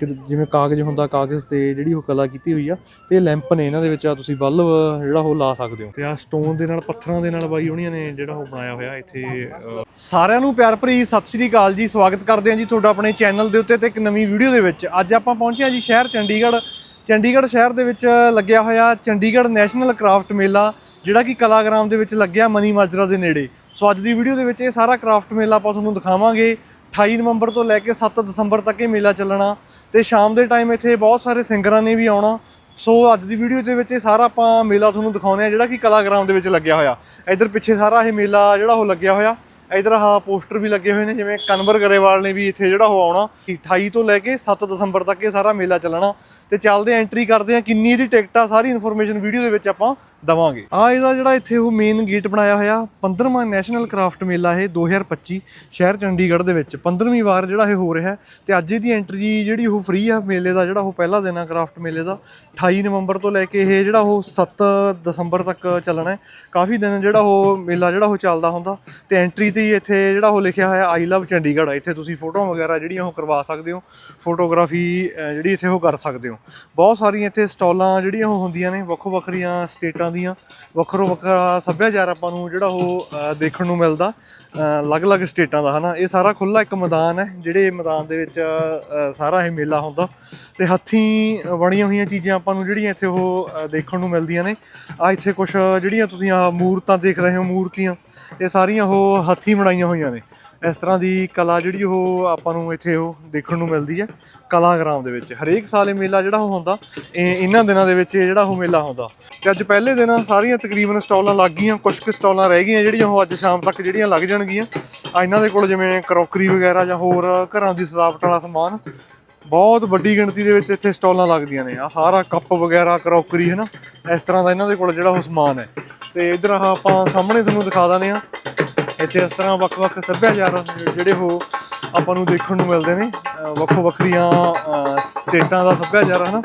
ਇੱਕ ਜਿਵੇਂ ਕਾਗਜ਼ ਹੁੰਦਾ, ਕਾਗਜ਼ ਤੇ ਜਿਹੜੀ ਉਹ ਕਲਾ ਕੀਤੀ ਹੋਈ ਆ, ਤੇ ਲੈਂਪ ਨੇ ਇਹਨਾਂ ਦੇ ਵਿੱਚ ਆ, ਤੁਸੀਂ ਬਲਬ ਜਿਹੜਾ ਉਹ ਲਾ ਸਕਦੇ ਹੋ। ਤੇ ਆ ਸਟੋਨ ਦੇ ਨਾਲ, ਪੱਥਰਾਂ ਦੇ ਨਾਲ ਬਾਈ ਉਹਨੀਆਂ ਨੇ, ਜਿਹੜਾ ਉਹ ਬਣਾਇਆ ਹੋਇਆ ਇੱਥੇ ਸਾਰਿਆਂ ਨੂੰ ਪਿਆਰ ਭਰੀ ਸਤਿ ਸ੍ਰੀ ਅਕਾਲ ਜੀ, ਸਵਾਗਤ ਕਰਦੇ ਹਾਂ ਜੀ ਤੁਹਾਡਾ ਆਪਣੇ ਚੈਨਲ ਦੇ ਉੱਤੇ ਤੇ ਇੱਕ ਨਵੀਂ ਵੀਡੀਓ ਦੇ ਵਿੱਚ। ਅੱਜ ਆਪਾਂ ਪਹੁੰਚੇ ਹਾਂ ਜੀ ਸ਼ਹਿਰ ਚੰਡੀਗੜ੍ਹ। ਚੰਡੀਗੜ੍ਹ ਸ਼ਹਿਰ ਦੇ ਵਿੱਚ ਲੱਗਿਆ ਹੋਇਆ ਚੰਡੀਗੜ੍ਹ ਨੈਸ਼ਨਲ ਕਰਾਫਟ ਮੇਲਾ, ਜਿਹੜਾ ਕਿ ਕਲਾਗ੍ਰਾਮ ਦੇ ਵਿੱਚ ਲੱਗਿਆ ਮਨੀ ਮਾਜਰਾ ਦੇ ਨੇੜੇ। ਸੋ ਅੱਜ ਦੀ ਵੀਡੀਓ ਦੇ ਵਿੱਚ ਇਹ ਸਾਰਾ ਕਰਾਫਟ ਮੇਲਾ ਆਪਾਂ ਤੁਹਾਨੂੰ ਦਿਖਾਵਾਂਗੇ। 28 ਨਵੰਬਰ ਤੋਂ ਲੈ ਕੇ 7 ਦਸੰਬਰ ਤੱਕ ਇਹ ਮੇਲਾ ਚੱਲਣਾ ਤੇ ਸ਼ਾਮ ਦੇ ਟਾਈਮ ਇੱਥੇ ਬਹੁਤ ਸਾਰੇ ਸਿੰਗਰਾਂ ਨੇ ਵੀ ਆਉਣਾ। ਸੋ ਅੱਜ ਦੀ ਵੀਡੀਓ ਦੇ ਵਿੱਚ ਇਹ ਸਾਰਾ ਆਪਾਂ ਮੇਲਾ ਤੁਹਾਨੂੰ ਦਿਖਾਉਂਦੇ ਆ ਜਿਹੜਾ ਕਿ ਕਲਾਗ੍ਰਾਮ ਦੇ ਵਿੱਚ ਲੱਗਿਆ ਹੋਇਆ। ਇਧਰ ਪਿੱਛੇ ਸਾਰਾ ਇਹ ਮੇਲਾ ਜਿਹੜਾ ਉਹ ਲੱਗਿਆ ਹੋਇਆ। ਇਧਰ ਆਹ ਪੋਸਟਰ ਵੀ ਲੱਗੇ ਹੋਏ ਨੇ, ਜਿਵੇਂ ਕਨਵਰ ਗਰੇਵਾਲ ਨੇ ਵੀ ਇੱਥੇ ਜਿਹੜਾ ਉਹ ਆਉਣਾ। 28 ਤੋਂ ਲੈ ਕੇ 7 ਦਸੰਬਰ ਤੱਕ ਇਹ ਸਾਰਾ ਮੇਲਾ ਚੱਲਣਾ। ਤੇ ਚੱਲਦੇ ਐਂਟਰੀ ਕਰਦੇ ਆ ਕਿੰਨੀ ਇਹਦੀ ਟਿਕਟ ਆ, ਸਾਰੀ ਇਨਫੋਰਮੇਸ਼ਨ ਵੀਡੀਓ ਦੇ ਵਿੱਚ ਆਪਾਂ ਦਵਾਂਗੇ। ਆ ਇਹਦਾ ਜਿਹੜਾ ਇੱਥੇ ਉਹ ਮੇਨ ਗੇਟ ਬਣਾਇਆ ਹੋਇਆ 15ਵਾਂ ਨੈਸ਼ਨਲ ਕਰਾਫਟ ਮੇਲਾ ਇਹ 2025 ਸ਼ਹਿਰ ਚੰਡੀਗੜ੍ਹ ਦੇ ਵਿੱਚ। 15ਵੀਂ ਵਾਰ ਜਿਹੜਾ ਇਹ ਹੋ ਰਿਹਾ ਹੈ ਤੇ ਅੱਜ ਇਹਦੀ ਐਂਟਰੀ ਜਿਹੜੀ ਉਹ ਫ੍ਰੀ ਆ ਮੇਲੇ ਦਾ, ਜਿਹੜਾ ਉਹ ਪਹਿਲਾ ਦਿਨ ਆ ਕਰਾਫਟ ਮੇਲੇ ਦਾ। 28 ਨਵੰਬਰ ਤੋਂ ਲੈ ਕੇ ਇਹ ਜਿਹੜਾ ਉਹ 7 ਦਸੰਬਰ ਤੱਕ ਚੱਲਣਾ ਹੈ। ਕਾਫੀ ਦਿਨ ਜਿਹੜਾ ਉਹ ਮੇਲਾ ਜਿਹੜਾ ਉਹ ਚੱਲਦਾ ਹੁੰਦਾ ਤੇ ਐਂਟਰੀ ਤੇ ਇੱਥੇ ਜਿਹੜਾ ਉਹ ਲਿਖਿਆ ਹੋਇਆ ਆਈ ਲਵ ਚੰਡੀਗੜ੍ਹ ਇੱਥੇ ਤੁਸੀਂ ਫੋਟੋਆਂ ਵਗੈਰਾ ਜਿਹੜੀਆਂ ਉਹ ਕਰਵਾ ਸਕਦੇ ਹੋ, ਫੋਟੋਗ੍ਰਾਫੀ ਜਿਹੜੀ ਇੱਥੇ ਉਹ ਕਰ ਸਕਦੇ ਹੋ। ਬਹੁਤ ਸਾਰੀਆਂ ਇੱਥੇ ਸਟਾਲਾਂ ਜਿਹੜੀਆਂ ਉਹ ਹੁੰਦੀਆਂ ਨੇ ਵੱਖੋ ਵੱਖਰੀਆਂ ਸਟੇਟਾਂ ਦੀਆਂ ਵੱਖਰੋ ਵੱਖਰਾ ਸੱਭਿਆਚਾਰ ਆਪਾਂ ਨੂੰ ਜਿਹੜਾ ਉਹ ਦੇਖਣ ਨੂੰ ਮਿਲਦਾ। ਅਲੱਗ-ਅਲੱਗ ਸਟੇਟਾਂ ਦਾ, ਹਨਾ? ਇਹ ਸਾਰਾ ਖੁੱਲਾ ਇੱਕ ਮੈਦਾਨ ਹੈ, ਜਿਹੜੇ ਮੈਦਾਨ ਦੇ ਵਿੱਚ ਸਾਰਾ ਇਹ ਮੇਲਾ ਹੁੰਦਾ। ਤੇ ਹੱਥੀਂ ਬਣੀਆਂ ਹੋਈਆਂ ਚੀਜ਼ਾਂ ਆਪਾਂ ਨੂੰ ਜਿਹੜੀਆਂ ਇੱਥੇ ਉਹ ਦੇਖਣ ਨੂੰ ਮਿਲਦੀਆਂ ਨੇ। ਆ ਇੱਥੇ ਕੁਝ ਜਿਹੜੀਆਂ ਤੁਸੀਂ ਆ ਮੂਰਤਾਂ ਦੇਖ ਰਹੇ ਹੋ, ਮੂਰਤੀਆਂ, ਇਹ ਸਾਰੀਆਂ ਉਹ ਹੱਥੀਂ ਬਣਾਈਆਂ ਹੋਈਆਂ ਨੇ। ਇਸ ਤਰ੍ਹਾਂ ਦੀ ਕਲਾ ਜਿਹੜੀ ਉਹ ਆਪਾਂ ਨੂੰ ਇੱਥੇ ਉਹ ਦੇਖਣ ਨੂੰ ਮਿਲਦੀ ਹੈ। ਕਲਾਗ੍ਰਾਮ ਦੇ ਵਿੱਚ। ਹਰੇਕ ਸਾਲ ਇਹ ਮੇਲਾ ਜਿਹੜਾ ਉਹ ਹੁੰਦਾ, ਇਹ ਇਹਨਾਂ ਦਿਨਾਂ ਦੇ ਵਿੱਚ ਇਹ ਜਿਹੜਾ ਉਹ ਮੇਲਾ ਹੁੰਦਾ। ਤੇ ਅੱਜ ਪਹਿਲੇ ਦਿਨ ਸਾਰੀਆਂ ਤਕਰੀਬਨ ਸਟਾਲਾਂ ਲੱਗ ਗਈਆਂ ਕੁਝ ਕੁ ਸਟਾਲਾਂ ਰਹਿ ਗਈਆਂ ਜਿਹੜੀਆਂ ਉਹ ਅੱਜ ਸ਼ਾਮ ਤੱਕ ਜਿਹੜੀਆਂ ਲੱਗ ਜਾਣਗੀਆਂ। ਆ ਇਹਨਾਂ ਦੇ ਕੋਲ ਜਿਵੇਂ ਕਰੋਕਰੀ ਵਗੈਰਾ ਜਾਂ ਹੋਰ ਘਰਾਂ ਦੀ ਸਜਾਵਟ ਵਾਲਾ ਸਮਾਨ, ਬਹੁਤ ਵੱਡੀ ਗਿਣਤੀ ਦੇ ਵਿੱਚ ਇੱਥੇ ਸਟਾਲਾਂ ਲੱਗਦੀਆਂ ਨੇ। ਆ ਸਾਰਾ ਕੱਪ ਵਗੈਰਾ, ਕਰੋਕਰੀ ਹੈ ਨਾ ਇਸ ਤਰ੍ਹਾਂ ਦਾ ਇਹਨਾਂ ਦੇ ਕੋਲ ਜਿਹੜਾ ਉਹ ਸਮਾਨ ਹੈ। ਤੇ ਇਧਰ ਆਹ ਆਪਾਂ ਸਾਹਮਣੇ ਤੁਹਾਨੂੰ ਦਿਖਾ ਦਿੰਦੇ ਆ ਇੱਥੇ ਇਸ ਤਰ੍ਹਾਂ ਵੱਖ-ਵੱਖ ਸੱਭਿਆਚਾਰ ਜਿਹੜੇ ਉਹ ਆਪਾਂ ਨੂੰ ਦੇਖਣ ਨੂੰ ਮਿਲਦੇ ਨੇ। ਵੱਖੋ ਵੱਖਰੀਆਂ ਸਟੇਟਾਂ ਦਾ ਸੱਭਿਆਚਾਰ ਹੈ ਨਾ,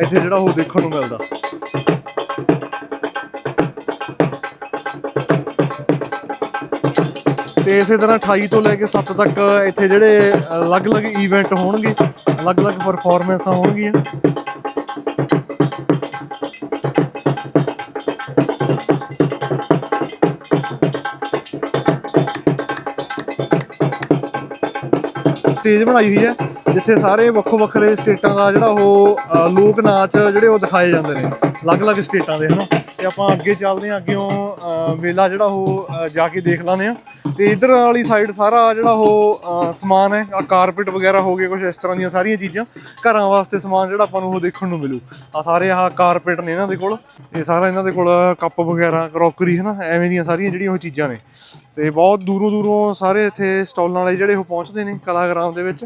ਇੱਥੇ ਜਿਹੜਾ ਉਹ ਦੇਖਣ ਨੂੰ ਮਿਲਦਾ। ਤੇ ਇਸੇ ਤਰ੍ਹਾਂ 28 ਤੋਂ ਲੈ ਕੇ 7 ਤੱਕ ਇੱਥੇ ਜਿਹੜੇ ਅਲੱਗ-ਅਲੱਗ ਇਵੈਂਟ ਹੋਣਗੇ, ਅਲੱਗ-ਅਲੱਗ ਪਰਫਾਰਮੈਂਸਾਂ ਹੋਣਗੀਆਂ। ਸਟੇਜ ਬਣਾਈ ਹੋਈ ਹੈ, ਜਿੱਥੇ ਸਾਰੇ ਵੱਖੋ ਵੱਖਰੇ ਸਟੇਟਾਂ ਦਾ ਜਿਹੜਾ ਉਹ ਲੋਕ ਨਾਚ ਜਿਹੜੇ ਉਹ ਦਿਖਾਏ ਜਾਂਦੇ ਨੇ, ਅਲੱਗ-ਅਲੱਗ ਸਟੇਟਾਂ ਦੇ, ਹਨਾ? ਤੇ ਆਪਾਂ ਅੱਗੇ ਚੱਲਦੇ ਹਾਂ ਅੱਗੇੋਂ ਅ, ਮੇਲਾ ਜਿਹੜਾ ਉਹ ਜਾ ਕੇ ਦੇਖ ਲਾਂਦੇ ਆ ਤੇ ਇਧਰ ਵਾਲੀ ਸਾਈਡ ਸਾਰਾ ਜਿਹੜਾ ਉਹ ਸਮਾਨ ਹੈ ਆ ਕਾਰਪੇਟ ਵਗੈਰਾ ਹੋ ਗਏ ਕੁਝ ਇਸ ਤਰ੍ਹਾਂ ਦੀਆਂ ਸਾਰੀਆਂ ਚੀਜ਼ਾਂ। ਘਰਾਂ ਵਾਸਤੇ ਸਮਾਨ ਜਿਹੜਾ ਆਪਾਂ ਨੂੰ ਉਹ ਦੇਖਣ ਨੂੰ ਮਿਲੂ। ਆ ਸਾਰੇ ਆਹ ਕਾਰਪੇਟ ਨੇ ਇਹਨਾਂ ਦੇ ਕੋਲ। ਇਹ ਸਾਰਾ ਇਹਨਾਂ ਦੇ ਕੋਲ ਕੱਪ ਵਗੈਰਾ ਕਰੋਕਰੀ ਹੈ ਨਾ ਐਵੇਂ ਦੀਆਂ ਸਾਰੀਆਂ ਜਿਹੜੀਆਂ ਉਹ ਚੀਜ਼ਾਂ ਨੇ। ਤੇ ਬਹੁਤ ਦੂਰੋਂ ਦੂਰੋਂ ਸਾਰੇ ਇੱਥੇ ਸਟਾਲਾਂ ਵਾਲੇ ਜਿਹੜੇ ਉਹ ਪਹੁੰਚਦੇ ਨੇ ਕਲਾਗ੍ਰਾਮ ਦੇ ਵਿੱਚ।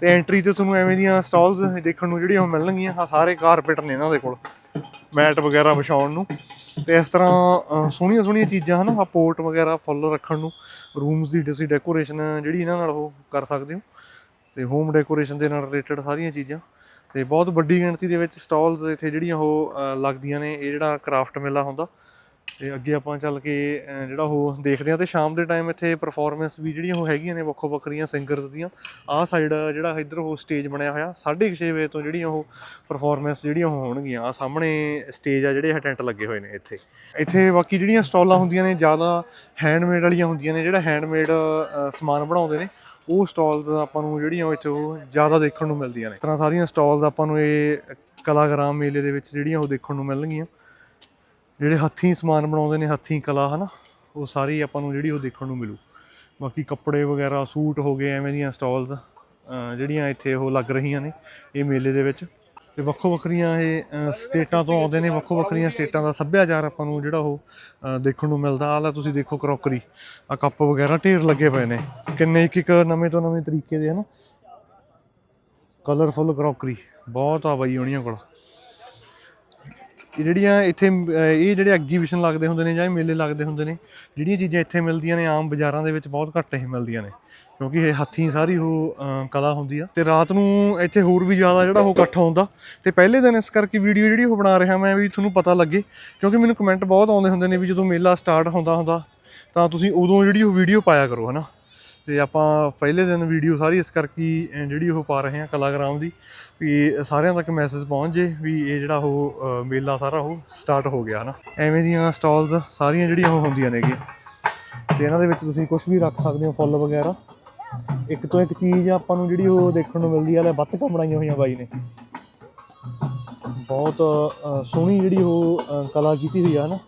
ਤੇ ਐਂਟਰੀ ਤੇ ਤੁਹਾਨੂੰ ਐਵੇਂ ਦੀਆਂ ਸਟਾਲਸ ਦੇਖਣ ਨੂੰ ਜਿਹੜੀਆਂ ਉਹ ਮਿਲਣਗੀਆਂ। ਆ ਸਾਰੇ ਕਾਰਪੇਟ ਨੇ ਇਹਨਾਂ ਦੇ ਕੋਲ। ਮੈਟ ਵਗੈਰਾ ਵਿਛਾਉਣ ਨੂੰ। ਤੇ ਇਸ ਤਰ੍ਹਾਂ ਸੋਹਣੀਆਂ ਸੋਹਣੀਆਂ ਚੀਜ਼ਾਂ ਹਨ ਆ ਪੋਰਟ ਵਗੈਰਾ ਫੁੱਲ ਰੱਖਣ ਨੂੰ ਰੂਮਸ ਦੀ ਤੁਸੀਂ ਡੈਕੋਰੇਸ਼ਨ ਜਿਹੜੀ ਇਹਨਾਂ ਨਾਲ ਉਹ ਕਰ ਸਕਦੇ ਹੋ। ਤੇ ਹੋਮ ਡੈਕੋਰੇਸ਼ਨ ਦੇ ਨਾਲ ਰਿਲੇਟਡ ਸਾਰੀਆਂ ਚੀਜ਼ਾਂ। ਤੇ ਬਹੁਤ ਵੱਡੀ ਗਿਣਤੀ ਦੇ ਵਿੱਚ ਸਟਾਲਸ ਇੱਥੇ ਜਿਹੜੀਆਂ ਉਹ ਲੱਗਦੀਆਂ ਨੇ, ਇਹ ਜਿਹੜਾ ਕਰਾਫਟ ਮੇਲਾ ਹੁੰਦਾ ਤੇ ਅੱਗੇ ਆਪਾਂ ਚੱਲ ਕੇ ਜਿਹੜਾ ਉਹ ਦੇਖਦੇ ਹਾਂ ਤੇ ਸ਼ਾਮ ਦੇ ਟਾਈਮ ਇੱਥੇ ਪਰਫਾਰਮੈਂਸ ਵੀ ਜਿਹੜੀਆਂ ਉਹ ਹੈਗੀਆਂ ਨੇ ਵੱਖੋ ਵੱਖਰੀਆਂ ਸਿੰਗਰਸ ਦੀਆਂ। ਆਹ ਸਾਈਡ ਜਿਹੜਾ ਇੱਧਰ ਉਹ ਸਟੇਜ ਬਣਿਆ ਹੋਇਆ 6:30 ਵਜੇ ਤੋਂ ਜਿਹੜੀਆਂ ਉਹ ਪਰਫਾਰਮੈਂਸ ਜਿਹੜੀਆਂ ਉਹ ਹੋਣਗੀਆਂ। ਆ ਸਾਹਮਣੇ ਸਟੇਜ ਆ ਜਿਹੜੇ ਇਹ ਟੈਂਟ ਲੱਗੇ ਹੋਏ ਨੇ ਇੱਥੇ। ਇੱਥੇ ਬਾਕੀ ਜਿਹੜੀਆਂ ਸਟਾਲਾਂ ਹੁੰਦੀਆਂ ਨੇ, ਜ਼ਿਆਦਾ ਹੈਂਡਮੇਡ ਵਾਲੀਆਂ ਹੁੰਦੀਆਂ ਨੇ, ਜਿਹੜਾ ਹੈਂਡਮੇਡ ਸਮਾਨ ਬਣਾਉਂਦੇ ਨੇ, ਉਹ ਸਟਾਲਸ ਆਪਾਂ ਨੂੰ ਜਿਹੜੀਆਂ ਉਹ ਇੱਥੇ ਉਹ ਜ਼ਿਆਦਾ ਦੇਖਣ ਨੂੰ ਮਿਲਦੀਆਂ ਨੇ। ਇਸ ਤਰ੍ਹਾਂ ਸਾਰੀਆਂ ਸਟਾਲਸ ਆਪਾਂ ਨੂੰ ਇਹ ਕਲਾਗ੍ਰਾਮ ਮੇਲੇ ਦੇ ਵਿੱਚ ਜਿਹੜੀਆਂ ਉਹ ਦੇਖਣ ਨੂੰ ਮਿਲਣਗੀਆਂ। ਜਿਹੜੇ ਹੱਥੀਂ ਸਮਾਨ ਬਣਾਉਂਦੇ ਨੇ, ਹੱਥੀਂ ਕਲਾ, ਹਨਾ? ਉਹ ਸਾਰੀ ਆਪਾਂ ਨੂੰ ਜਿਹੜੀ ਉਹ ਦੇਖਣ ਨੂੰ ਮਿਲੂ। ਬਾਕੀ ਕੱਪੜੇ ਵਗੈਰਾ, ਸੂਟ ਹੋ ਗਏ, ਐਵੇਂ ਦੀਆਂ ਸਟਾਲਸ ਜਿਹੜੀਆਂ ਇੱਥੇ ਉਹ ਲੱਗ ਰਹੀਆਂ ਨੇ ਇਹ ਮੇਲੇ ਦੇ ਵਿੱਚ। ਤੇ ਵੱਖੋ ਵੱਖਰੀਆਂ ਇਹ ਸਟੇਟਾਂ ਤੋਂ ਆਉਂਦੇ ਨੇ ਵੱਖੋ ਵੱਖਰੀਆਂ ਸਟੇਟਾਂ ਦਾ ਸੱਭਿਆਚਾਰ ਆਪਾਂ ਨੂੰ ਜਿਹੜਾ ਉਹ ਦੇਖਣ ਨੂੰ ਮਿਲਦਾ। ਆਹ ਲੈ ਤੁਸੀਂ ਦੇਖੋ ਕਰੋਕਰੀ। ਆ ਕੱਪ ਵਗੈਰਾ ਢੇਰ ਲੱਗੇ ਪਏ ਨੇ। ਕਿੰਨੇ ਇੱਕ ਇੱਕ ਨਵੇਂ ਤੋਂ ਨਵੇਂ ਤਰੀਕੇ ਦੇ, ਹਨਾ? Colourful crockery. ਬਹੁਤ ਆ ਬਾਈ ਉਹਨੀਆਂ ਕੋਲ। ਜਿਹੜੀਆਂ ਇੱਥੇ ਇਹ ਜਿਹੜੇ ਐਗਜੀਬਿਸ਼ਨ ਲੱਗਦੇ ਹੁੰਦੇ ਨੇ ਜਾਂ ਮੇਲੇ ਲੱਗਦੇ ਹੁੰਦੇ ਨੇ, ਜਿਹੜੀਆਂ ਚੀਜ਼ਾਂ ਇੱਥੇ ਮਿਲਦੀਆਂ ਨੇ ਆਮ ਬਾਜ਼ਾਰਾਂ ਦੇ ਵਿੱਚ ਬਹੁਤ ਘੱਟ ਇਹ ਮਿਲਦੀਆਂ ਨੇ। ਕਿਉਂਕਿ ਇਹ ਹੱਥੀਂ ਸਾਰੀ ਉਹ ਕਲਾ ਹੁੰਦੀ ਆ। ਤੇ ਰਾਤ ਨੂੰ ਇੱਥੇ ਹੋਰ ਵੀ ਜ਼ਿਆਦਾ ਜਿਹੜਾ ਉਹ ਇਕੱਠ ਹੁੰਦਾ। ਤੇ ਪਹਿਲੇ ਦਿਨ ਇਸ ਕਰਕੇ ਵੀਡੀਓ ਜਿਹੜੀ ਉਹ ਬਣਾ ਰਿਹਾ ਮੈਂ ਵੀ ਤੁਹਾਨੂੰ ਪਤਾ ਲੱਗੇ। ਕਿਉਂਕਿ ਮੈਨੂੰ ਕਮੈਂਟ ਬਹੁਤ ਆਉਂਦੇ ਹੁੰਦੇ ਨੇ ਵੀ ਜਦੋਂ ਮੇਲਾ ਸਟਾਰਟ ਹੁੰਦਾ ਹੁੰਦਾ, ਤਾਂ ਤੁਸੀਂ ਉਦੋਂ ਜਿਹੜੀ ਉਹ ਵੀਡੀਓ ਪਾਇਆ ਕਰੋ, ਹਨਾ? ਤੇ ਆਪਾਂ ਪਹਿਲੇ ਦਿਨ ਵੀਡੀਓ ਸਾਰੀ ਇਸ ਕਰਕੇ ਜਿਹੜੀ ਉਹ ਪਾ ਰਹੇ ਹਾਂ ਕਲਾਗ੍ਰਾਮ ਦੀ, ਵੀ ਸਾਰਿਆਂ ਤੱਕ ਮੈਸੇਜ ਪਹੁੰਚ ਜੇ ਵੀ ਇਹ ਜਿਹੜਾ ਉਹ ਮੇਲਾ ਸਾਰਾ ਉਹ ਸਟਾਰਟ ਹੋ ਗਿਆ ਹਨਾ। ਐਵੇਂ ਦੀਆਂ ਸਟਾਲਸ ਸਾਰੀਆਂ ਜਿਹੜੀਆਂ ਉਹ ਹੁੰਦੀਆਂ ਨੇਗੀਆਂ। ਤੇ ਇਹਨਾਂ ਦੇ ਵਿੱਚ ਤੁਸੀਂ ਕੁਝ ਵੀ ਰੱਖ ਸਕਦੇ ਹੋ, ਫੁੱਲ ਵਗੈਰਾ। ਇੱਕ ਤੋਂ ਇੱਕ ਚੀਜ਼ ਆਪਾਂ ਨੂੰ ਜਿਹੜੀ ਉਹ ਦੇਖਣ ਨੂੰ ਮਿਲਦੀ ਆ, ਲੈ ਬੱਤਕਾਂ ਬਣਾਈਆਂ ਹੋਈਆਂ ਬਾਈ ਨੇ। ਬਹੁਤ ਸੋਹਣੀ ਜਿਹੜੀ ਉਹ ਕਲਾ ਕੀਤੀ ਹੋਈ ਆ ਨਾ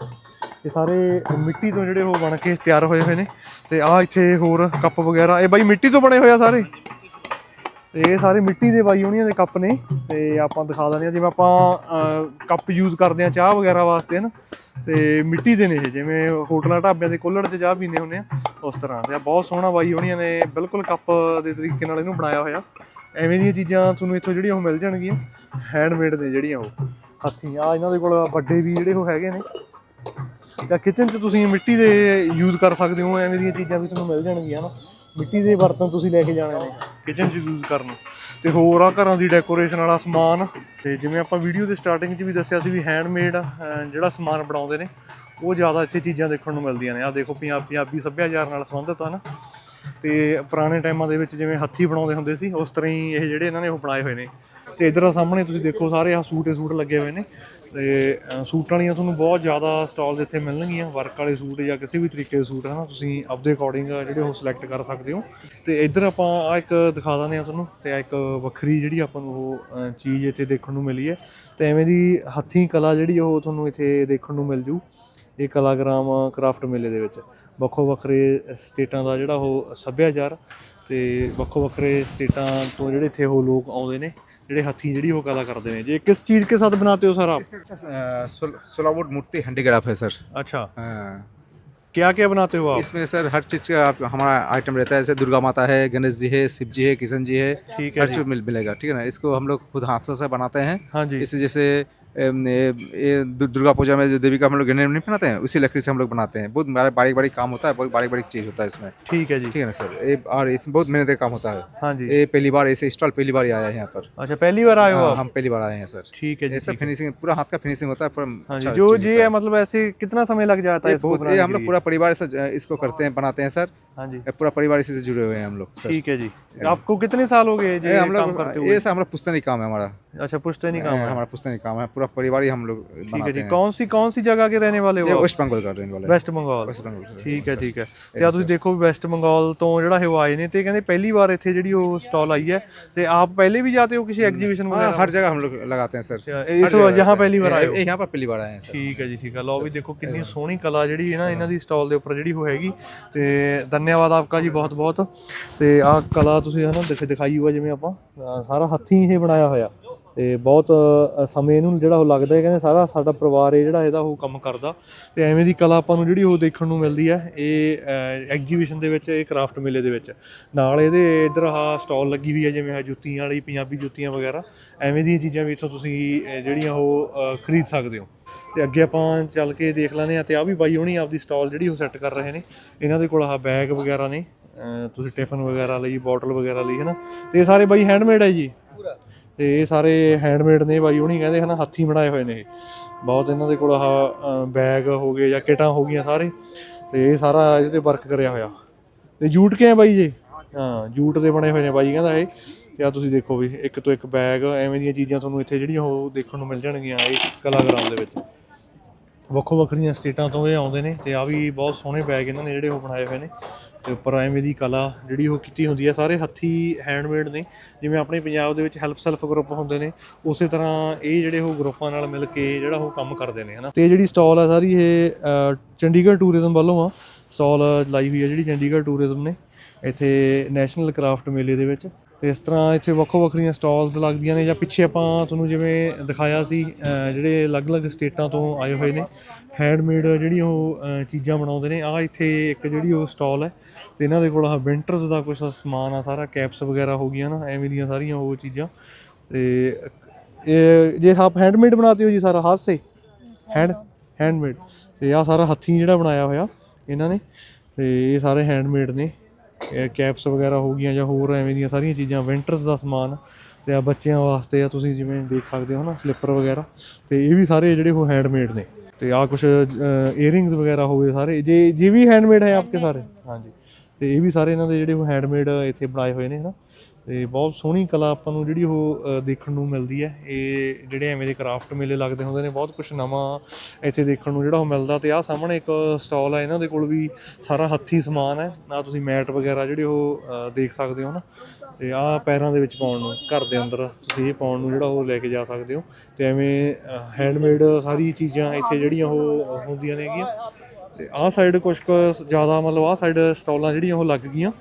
ਇਹ ਸਾਰੇ ਮਿੱਟੀ ਤੋਂ ਜਿਹੜੇ ਉਹ ਬਣ ਕੇ ਤਿਆਰ ਹੋਏ ਹੋਏ ਨੇ ਤੇ ਆ ਇੱਥੇ ਹੋਰ ਕੱਪ ਵਗੈਰਾ, ਇਹ ਬਾਈ ਮਿੱਟੀ ਤੋਂ ਬਣੇ ਹੋਏ ਆ ਸਾਰੇ। ਤੇ ਇਹ ਸਾਰੇ ਮਿੱਟੀ ਦੇ ਬਾਈ ਹੋਣੀਆਂ ਦੇ ਕੱਪ ਨੇ ਤੇ ਆਪਾਂ ਦਿਖਾ ਦਿੰਦੇ ਆ ਜਿਵੇਂ ਆਪਾਂ ਕੱਪ ਯੂਜ਼ ਕਰਦੇ ਆ ਚਾਹ ਵਗੈਰਾ ਵਾਸਤੇ ਨਾ ਤੇ ਮਿੱਟੀ ਦੇ ਨੇ ਜਿਵੇਂ ਹੋਟਲਾਂ ਢਾਬਿਆਂ ਦੇ ਕੁੱਲੜ 'ਚ ਚਾਹ ਪੀਂਦੇ ਹੁੰਦੇ ਆ, ਉਸ ਤਰ੍ਹਾਂ ਤੇ ਆ ਬਹੁਤ ਸੋਹਣਾ ਬਾਈ ਹੋਣੀਆਂ ਨੇ, ਬਿਲਕੁਲ ਕੱਪ ਦੇ ਤਰੀਕੇ ਨਾਲ ਇਹਨੂੰ ਬਣਾਇਆ ਹੋਇਆ। ਐਵੇਂ ਦੀਆਂ ਚੀਜ਼ਾਂ ਤੁਹਾਨੂੰ ਇੱਥੋਂ ਜਿਹੜੀਆਂ ਉਹ ਮਿਲ ਜਾਣਗੀਆਂ ਹੈਂਡਮੇਡ ਨੇ ਜਿਹੜੀਆਂ ਉਹ। ਹੱਥੀਂ ਆ ਇਹਨਾਂ ਦੇ ਕੋਲ ਵੱਡੇ ਵੀ ਜਿਹੜੇ ਉਹ ਹੈਗੇ ਨੇ। ਜਾਂ ਕਿਚਨ 'ਚ ਤੁਸੀਂ ਮਿੱਟੀ ਦੇ ਯੂਜ਼ ਕਰ ਸਕਦੇ ਹੋ, ਐਵੇਂ ਦੀਆਂ ਚੀਜ਼ਾਂ ਵੀ ਤੁਹਾਨੂੰ ਮਿਲ ਜਾਣਗੀਆਂ ਨਾ। ਮਿੱਟੀ ਦੇ ਬਰਤਨ ਤੁਸੀਂ ਲੈ ਕੇ ਜਾਣੇ ਨੇ ਕਿਚਨ 'ਚ ਯੂਜ਼ ਕਰਨ। ਤੇ ਹੋਰ ਆ ਘਰਾਂ ਦੀ ਡੈਕੋਰੇਸ਼ਨ ਵਾਲਾ ਸਮਾਨ, ਤੇ ਜਿਵੇਂ ਆਪਾਂ ਵੀਡੀਓ ਦੇ ਸਟਾਰਟਿੰਗ 'ਚ ਵੀ ਦੱਸਿਆ ਸੀ ਵੀ ਹੈਂਡਮੇਡ ਜਿਹੜਾ ਸਮਾਨ ਬਣਾਉਂਦੇ ਨੇ, ਉਹ ਜ਼ਿਆਦਾ ਇੱਥੇ ਚੀਜ਼ਾਂ ਦੇਖਣ ਨੂੰ ਮਿਲਦੀਆਂ ਨੇ। ਆ ਦੇਖੋ ਪੰਜਾਬ ਪੰਜਾਬੀ ਸੱਭਿਆਚਾਰ ਨਾਲ ਸੰਬੰਧਿਤ ਹਨ ਨਾ। ਤੇ ਪੁਰਾਣੇ ਟਾਈਮਾਂ ਦੇ ਵਿੱਚ ਜਿਵੇਂ ਹੱਥੀ ਬਣਾਉਂਦੇ ਹੁੰਦੇ ਸੀ, ਉਸ ਤਰ੍ਹਾਂ ਹੀ ਇਹ ਜਿਹੜੇ ਇਹਨਾਂ ਨੇ ਉਹ ਬਣਾਏ ਹੋਏ ਨੇ। ਤੇ ਇਧਰ ਸਾਹਮਣੇ ਤੁਸੀਂ ਦੇਖੋ, ਸਾਰੇ ਆ ਸੂਟ ਸੂਟ ਲੱਗੇ ਹੋਏ ਨੇ। ਤੇ ਸੂਟਾਂ ਵਾਲੀਆਂ ਤੁਹਾਨੂੰ ਬਹੁਤ ਜ਼ਿਆਦਾ ਸਟਾਲ ਇੱਥੇ ਮਿਲਣਗੀਆਂ ਵਰਕ ਵਾਲੇ ਸੂਟ ਜਾਂ ਕਿਸੇ ਵੀ ਤਰੀਕੇ ਦੇ ਸੂਟ, ਹਨਾ? ਤੁਸੀਂ ਆਪਦੇ ਅਕੋਰਡਿੰਗ ਜਿਹੜੇ ਉਹ ਸਿਲੈਕਟ ਕਰ ਸਕਦੇ ਹੋ। ਤੇ ਇੱਧਰ ਆਪਾਂ ਆ ਇੱਕ ਦਿਖਾ ਦਿੰਦੇ ਆ ਤੁਹਾਨੂੰ, ਤੇ ਆ ਇੱਕ ਵੱਖਰੀ ਜਿਹੜੀ ਆਪਾਂ ਨੂੰ ਉਹ ਚੀਜ਼ ਇੱਥੇ ਦੇਖਣ ਨੂੰ ਮਿਲੀ ਹੈ। ਤੇ ਐਵੇਂ ਦੀ ਹੱਥੀਂ ਕਲਾ ਜਿਹੜੀ ਉਹ ਤੁਹਾਨੂੰ ਇੱਥੇ ਦੇਖਣ ਨੂੰ ਮਿਲ ਜੂ। ਇਹ ਕਲਾਗ੍ਰਾਮ ਕਰਾਫਟ ਮੇਲੇ ਦੇ ਵਿੱਚ। ਵੱਖੋ ਵੱਖਰੇ ਸਟੇਟਾਂ ਦਾ ਜਿਹੜਾ ਉਹ ਸੱਭਿਆਚਾਰ, ਤੇ ਵੱਖੋ ਵੱਖਰੇ ਸਟੇਟਾਂ ਤੋਂ ਜਿਹੜੇ ਇੱਥੇ ਉਹ ਲੋਕ ਆਉਂਦੇ ਨੇ। ਜਿਹੜੇ ਹੱਥੀਂ ਜਿਹੜੀ ਉਹ ਕਲਾ ਕਰਦੇ ਨੇ ਜੇ ਕਿਸ ਚੀਜ਼ ਕੇ ਸਾਥ ਬਣਾਤੇ ਹੋ ਸਰ ਆਪ सोलह वोट मूर्ति हैंडीक्राफ्ट है सर अच्छा हाँ। क्या क्या बनाते हो आप इसमें सर हर चीज़ का आप- हमारा आइटम रहता है जैसे दुर्गा माता है गणेश जी है शिव जी है किशन जी है ठीक है हर जी। चीज़ मिल मिलेगा ठीक है ना इसको हम लोग खुद हाथों से बनाते हैं हाँ जी इसे जैसे एम, ये ये दु- दुर्गा पूजा में जो देवी का हम लोग नहीं बनाते हैं उसी लकड़ी से हम लोग बनाते हैं। बहुत बारीक बारीक काम होता है बहुत बारीक बारीक चीज़ होता है इसमें। ठीक है जी। ठीक है ना सर? ये और इसमें बहुत मेहनत का काम होता है। हाँ जी। ये पहली बार ऐसे स्टॉल पहली बार आया है यहाँ पर। अच्छा पहली बार आए हो हाँ, हम पहली बार आए हैं सर। ठीक है ऐसा फिनिशिंग पूरा हाथ का फिनिशिंग होता है हाँ जी अच्छा जो होता है मतलब ऐसे कितना समय लग जाता है हम लोग पूरा परिवार से इसको करते हैं बनाते हैं सर। हाँ जी। पूरा परिवार इसी से जुड़े हुए हैं हम लोग ठीक है जी। आपको कितने साल हो गए जी ये हम लोग ये सब हमारा पुस्तैनी काम है हमारा। अच्छा पुश्तैनी काम है हमारा पुश्तैनी काम है पूरा परिवार ही हम लोग ठीक है जी ਕੌਨ ਸੀ ਕੌਨ ਸੀ ਜਗ੍ਹਾ ਕੇ ਰਹਿਣੇ ਵਾਲੇ ਇਹ ਹੋ ਵੈਸਟ ਬੰਗਾਲ ਦਾ ਰਹਿਣ ਵਾਲਾ ਹੈ ਵੈਸਟ ਬੰਗਾਲ ਵੈਸਟ ਬੰਗਾਲ ਠੀਕ ਹੈ ਠੀਕ ਹੈ ਤੇ ਆ ਤੁਸੀਂ ਦੇਖੋ ਵੀ ਵੈਸਟ ਬੰਗਾਲ ਤੋਂ ਜਿਹੜਾ ਇਹ ਉਹ ਆਏ ਨੇ ਤੇ ਕਹਿੰਦੇ ਪਹਿਲੀ ਵਾਰ ਇੱਥੇ ਜਿਹੜੀ ਉਹ ਸਟਾਲ ਆਈ ਹੈ ਤੇ ਆਪ ਪਹਿਲੇ ਵੀ ਜਾਤੇ ਹੋ ਕਿਸੇ ਐਗਜੀਬਿਸ਼ਨ हाँ, ਵਗੈरह लगाते हैं सर। ਇਸ ਵਾਰ ਜਹਾਂ ਪਹਿਲੀ ਵਾਰ ਆਏ ਹੋ पर पहली बार आए हैं सर। ਠੀਕ ਹੈ ਜੀ ਠੀਕ ਹੈ ਲਓ ਵੀ ਦੇਖੋ ਕਿੰਨੀ ਸੋਹਣੀ ਕਲਾ ਜਿਹੜੀ ਹੈ ਨਾ ਇਹਨਾਂ ਦੀ ਸਟਾਲ ਦੇ ਉੱਪਰ ਜਿਹੜੀ ਉਹ ਹੈਗੀ ਤੇ ਧੰਨਵਾਦ ਆਪਕਾ ਜੀ ਬਹੁਤ ਬਹੁਤ ਤੇ ਆਹ ਕਲਾ ਤੁਸੀਂ ਹਨਾ ਦਿਖ ਦਿਖਾਈ ਹੋਆ ਜਿਵੇਂ ਆਪਾਂ ਅਹ ਸਾਰਾ ਹੱਥੀਂ ਇਹ ਬਣਾਇਆ ਹੋਇਆ ਤੇ ਬਹੁਤ ਸਮੇਂ ਇਹਨੂੰ ਜਿਹੜਾ ਉਹ ਲੱਗਦਾ ਹੈ, ਕਹਿੰਦੇ ਸਾਰਾ ਸਾਡਾ ਪਰਿਵਾਰ ਇਹ ਜਿਹੜਾ ਇਹਦਾ ਉਹ ਕੰਮ ਕਰਦਾ। ਤੇ ਐਵੇਂ ਦੀ ਕਲਾ ਆਪਾਂ ਨੂੰ ਜਿਹੜੀ ਉਹ ਦੇਖਣ ਨੂੰ ਮਿਲਦੀ ਹੈ, ਇਹ ਐਗਜੀਬਿਸ਼ਨ ਦੇ ਵਿੱਚ, ਇਹ ਕਰਾਫਟ ਮੇਲੇ ਦੇ ਵਿੱਚ। ਨਾਲ ਇਹਦੇ ਇੱਧਰ ਆਹ ਸਟਾਲ ਲੱਗੀ ਹੋਈ ਹੈ, ਜਿਵੇਂ ਆਹ ਜੁੱਤੀਆਂ ਵਾਲੀ, ਪੰਜਾਬੀ ਜੁੱਤੀਆਂ ਵਗੈਰਾ। ਐਵੇਂ ਦੀਆਂ ਚੀਜ਼ਾਂ ਵੀ ਇੱਥੋਂ ਤੁਸੀਂ ਜਿਹੜੀਆਂ ਉਹ ਖਰੀਦ ਸਕਦੇ ਹੋ। ਤੇ ਅੱਗੇ ਆਪਾਂ ਚੱਲ ਕੇ ਦੇਖ ਲੈਂਦੇ ਆ ਤੇ ਆ ਵੀ ਬਾਈ ਹੋਣੀ ਆਪਦੀ ਸਟਾਲ ਜਿਹੜੀ ਉਹ ਸੈੱਟ ਕਰ ਰਹੇ ਨੇ। ਇਹਨਾਂ ਦੇ ਕੋਲ ਆਹ ਬੈਗ ਵਗੈਰਾ ਨੇ ਤੁਸੀਂ ਟਿਫਨ ਵਗੈਰਾ ਲਈ ਬੋਟਲ ਵਗੈਰਾ ਲਈ ਹੈ ਨਾ ਤੇ ਇਹ ਸਾਰੇ ਬਾਈ ਹੈਂਡਮੇਡ ਹੈ ਜੀ। ਤੇ ਇਹ ਸਾਰੇ ਹੈਂਡਮੇਡ ਨੇ ਬਾਈ ਹੋਣੀ ਕਹਿੰਦੇ ਹਨਾ, ਹੱਥੀਂ ਬਣਾਏ ਹੋਏ ਨੇ ਇਹ। ਬਹੁਤ ਇਹਨਾਂ ਦੇ ਕੋਲ ਆਹ ਬੈਗ ਹੋ ਗਏ ਜਾਂ ਕਿਟਾਂ ਹੋ ਗਈਆਂ ਸਾਰੇ, ਤੇ ਇਹ ਸਾਰਾ ਇਹਦੇ ਤੇ ਵਰਕ ਕਰਿਆ ਹੋਇਆ। ਤੇ ਜੂਟ ਕੇ ਆ ਬਾਈ ਜੀ? ਹਾਂ, ਜੂਟ ਦੇ ਬਣੇ ਹੋਏ ਨੇ ਬਾਈ, ਕਹਿੰਦਾ ਇਹ। ਤੇ ਆ ਤੁਸੀਂ ਦੇਖੋ ਵੀ, ਇੱਕ ਤੋਂ ਇੱਕ ਬੈਗ ਐਵੇਂ ਦੀਆਂ ਚੀਜ਼ਾਂ ਤੁਹਾਨੂੰ ਇੱਥੇ ਜਿਹੜੀਆਂ ਉਹ ਦੇਖਣ ਨੂੰ ਮਿਲ ਜਾਣਗੀਆਂ ਇਹ ਕਲਾਗ੍ਰਾਮ ਦੇ ਵਿੱਚ। ਵੱਖੋ ਵੱਖਰੀਆਂ ਸਟੇਟਾਂ ਤੋਂ ਇਹ ਆਉਂਦੇ ਨੇ, ਤੇ ਆ ਵੀ ਬਹੁਤ ਸੋਹਣੇ ਬੈਗ ਇਹਨਾਂ ਨੇ ਜਿਹੜੇ ਉਹ ਬਣਾਏ ਹੋਏ ਨੇ। ਤੇ ਉੱਪਰ ਐਵੇਂ ਦੀ ਕਲਾ ਜਿਹੜੀ ਉਹ ਕੀਤੀ ਹੁੰਦੀ ਹੈ, ਸਾਰੇ ਹੱਥੀ ਹੈਂਡਮੇਡ ਨੇ। ਜਿਵੇਂ ਆਪਣੇ ਪੰਜਾਬ ਦੇ ਵਿੱਚ ਹੈਲਪ ਸੈਲਫ ਗਰੁੱਪ ਹੁੰਦੇ ਨੇ, ਉਸੇ ਤਰ੍ਹਾਂ ਇਹ ਜਿਹੜੇ ਉਹ ਗਰੁੱਪਾਂ ਨਾਲ ਮਿਲ ਕੇ ਜਿਹੜਾ ਉਹ ਕੰਮ ਕਰਦੇ ਨੇ, ਹਨਾ। ਤੇ ਜਿਹੜੀ ਸਟਾਲ ਆ ਸਾਰੀ ਇਹ ਚੰਡੀਗੜ੍ਹ ਟੂਰਿਜ਼ਮ ਵੱਲੋਂ ਆ। ਸਟਾਲ ਲਾਈ ਹੋਈ ਹੈ ਜਿਹੜੀ ਚੰਡੀਗੜ੍ਹ ਟੂਰਿਜ਼ਮ ਨੇ, ਇੱਥੇ ਨੈਸ਼ਨਲ ਕਰਾਫਟ ਮੇਲੇ ਦੇ ਵਿੱਚ। ਤੇ ਇਸ ਤਰ੍ਹਾਂ ਇੱਥੇ ਵੱਖੋ ਵੱਖਰੀਆਂ ਸਟਾਲਸ ਲੱਗਦੀਆਂ ਨੇ ਜਾਂ ਪਿੱਛੇ ਆਪਾਂ ਤੁਹਾਨੂੰ ਜਿਵੇਂ ਦਿਖਾਇਆ ਸੀ ਜਿਹੜੇ ਅਲੱਗ-ਅਲੱਗ ਸਟੇਟਾਂ ਤੋਂ ਆਏ ਹੋਏ ਨੇ ਹੈਂਡਮੇਡ ਜਿਹੜੀ ਉਹ ਚੀਜ਼ਾਂ ਬਣਾਉਂਦੇ ਨੇ ਆ ਇੱਥੇ ਇੱਕ ਜਿਹੜੀ ਉਹ ਸਟਾਲ ਹੈ ਤੇ ਇਹਨਾਂ ਦੇ ਕੋਲ ਆ ਵਿੰਟਰਸ ਦਾ ਕੁਝ ਸਮਾਨ ਆ, ਸਾਰਾ ਕੈਪਸ ਵਗੈਰਾ ਹੋ ਗਈਆਂ ਨਾ, ਐਵੇਂ ਦੀਆਂ ਸਾਰੀਆਂ ਉਹ ਚੀਜ਼ਾਂ ਤੇ ਇਹ ਜੇ ਆਪ ਹੈਂਡਮੇਡ ਬਣਾਤੇ ਹੋ ਜੀ ਸਾਰਾ ਹੱਥ ਸੇ ਹੈਂਡ ਹੈਂਡਮੇਡ ਤੇ ਆ ਸਾਰਾ ਹੱਥੀਂ ਜਿਹੜਾ ਬਣਾਇਆ ਹੋਇਆ ਇਹਨਾਂ ਨੇ ਤੇ ਇਹ ਸਾਰੇ ਹੈਂਡਮੇਡ ਨੇ। ਕੈਪਸ ਵਗੈਰਾ ਹੋ ਗਈਆਂ ਜਾਂ ਹੋਰ ਐਵੇਂ ਦੀਆਂ ਸਾਰੀਆਂ ਚੀਜ਼ਾਂ ਵਿੰਟਰਸ ਦਾ ਸਮਾਨ ਤੇ ਆ ਬੱਚਿਆਂ ਵਾਸਤੇ ਆ ਤੁਸੀਂ ਜਿਵੇਂ ਦੇਖ ਸਕਦੇ ਹੋ ਨਾ ਸਲਿੱਪਰ ਵਗੈਰਾ ਤੇ ਇਹ ਵੀ ਸਾਰੇ ਜਿਹੜੇ ਉਹ ਹੈਂਡਮੇਡ ਨੇ ਤੇ ਆ ਕੁਝ ਇਅਰਿੰਗਸ ਵਗੈਰਾ ਹੋ ਗਏ ਸਾਰੇ ਜੇ ਜੇ ਵੀ ਹੈਂਡਮੇਡ ਹੈ ਆਪਕੇ ਸਾਰੇ? ਹਾਂਜੀ। ਤੇ ਇਹ ਵੀ ਸਾਰੇ ਇਹਨਾਂ ਦੇ ਜਿਹੜੇ ਉਹ ਹੈਂਡਮੇਡ ਇੱਥੇ ਬਣਾਏ ਹੋਏ ਨੇ ਹਨਾ। ਤੇ ਬਹੁਤ ਸੋਹਣੀ ਕਲਾ ਆਪਾਂ ਨੂੰ ਜਿਹੜੀ ਉਹ ਦੇਖਣ ਨੂੰ ਮਿਲਦੀ ਹੈ। ਇਹ ਜਿਹੜੇ ਐਵੇਂ ਦੇ ਕਰਾਫਟ ਮੇਲੇ ਲੱਗਦੇ ਹੁੰਦੇ ਨੇ, ਬਹੁਤ ਕੁਝ ਨਵਾਂ ਇੱਥੇ ਦੇਖਣ ਨੂੰ ਜਿਹੜਾ ਉਹ ਮਿਲਦਾ ਤੇ ਆਹ ਸਾਹਮਣੇ ਇੱਕ ਸਟਾਲ ਹੈ ਇਹਨਾਂ ਦੇ ਕੋਲ ਵੀ ਸਾਰਾ ਹੱਥੀ ਸਮਾਨ ਹੈ। ਆ ਤੁਸੀਂ ਮੈਟ ਵਗੈਰਾ ਜਿਹੜੇ ਉਹ ਦੇਖ ਸਕਦੇ ਹੋ ਨਾ। ਤੇ ਆਹ ਪੈਰਾਂ ਦੇ ਵਿੱਚ ਪਾਉਣ ਨੂੰ, ਘਰ ਦੇ ਅੰਦਰ ਤੁਸੀਂ ਇਹ ਪਾਉਣ ਨੂੰ ਜਿਹੜਾ ਉਹ ਲੈ ਕੇ ਜਾ ਸਕਦੇ ਹੋ। ਤੇ ਐਵੇਂ ਹੈਂਡਮੇਡ ਸਾਰੀ ਚੀਜ਼ਾਂ ਇੱਥੇ ਜਿਹੜੀਆਂ ਉਹ ਹੁੰਦੀਆਂ ਨੇਗੀਆਂ। ਤੇ ਆਹ ਸਾਈਡ ਕੁਝ ਕੁ ਜ਼ਿਆਦਾ ਮਤਲਬ ਆਹ ਸਾਈਡ ਸਟਾਲਾਂ ਜਿਹੜੀਆਂ ਉਹ ਲੱਗ ਗਈਆਂ।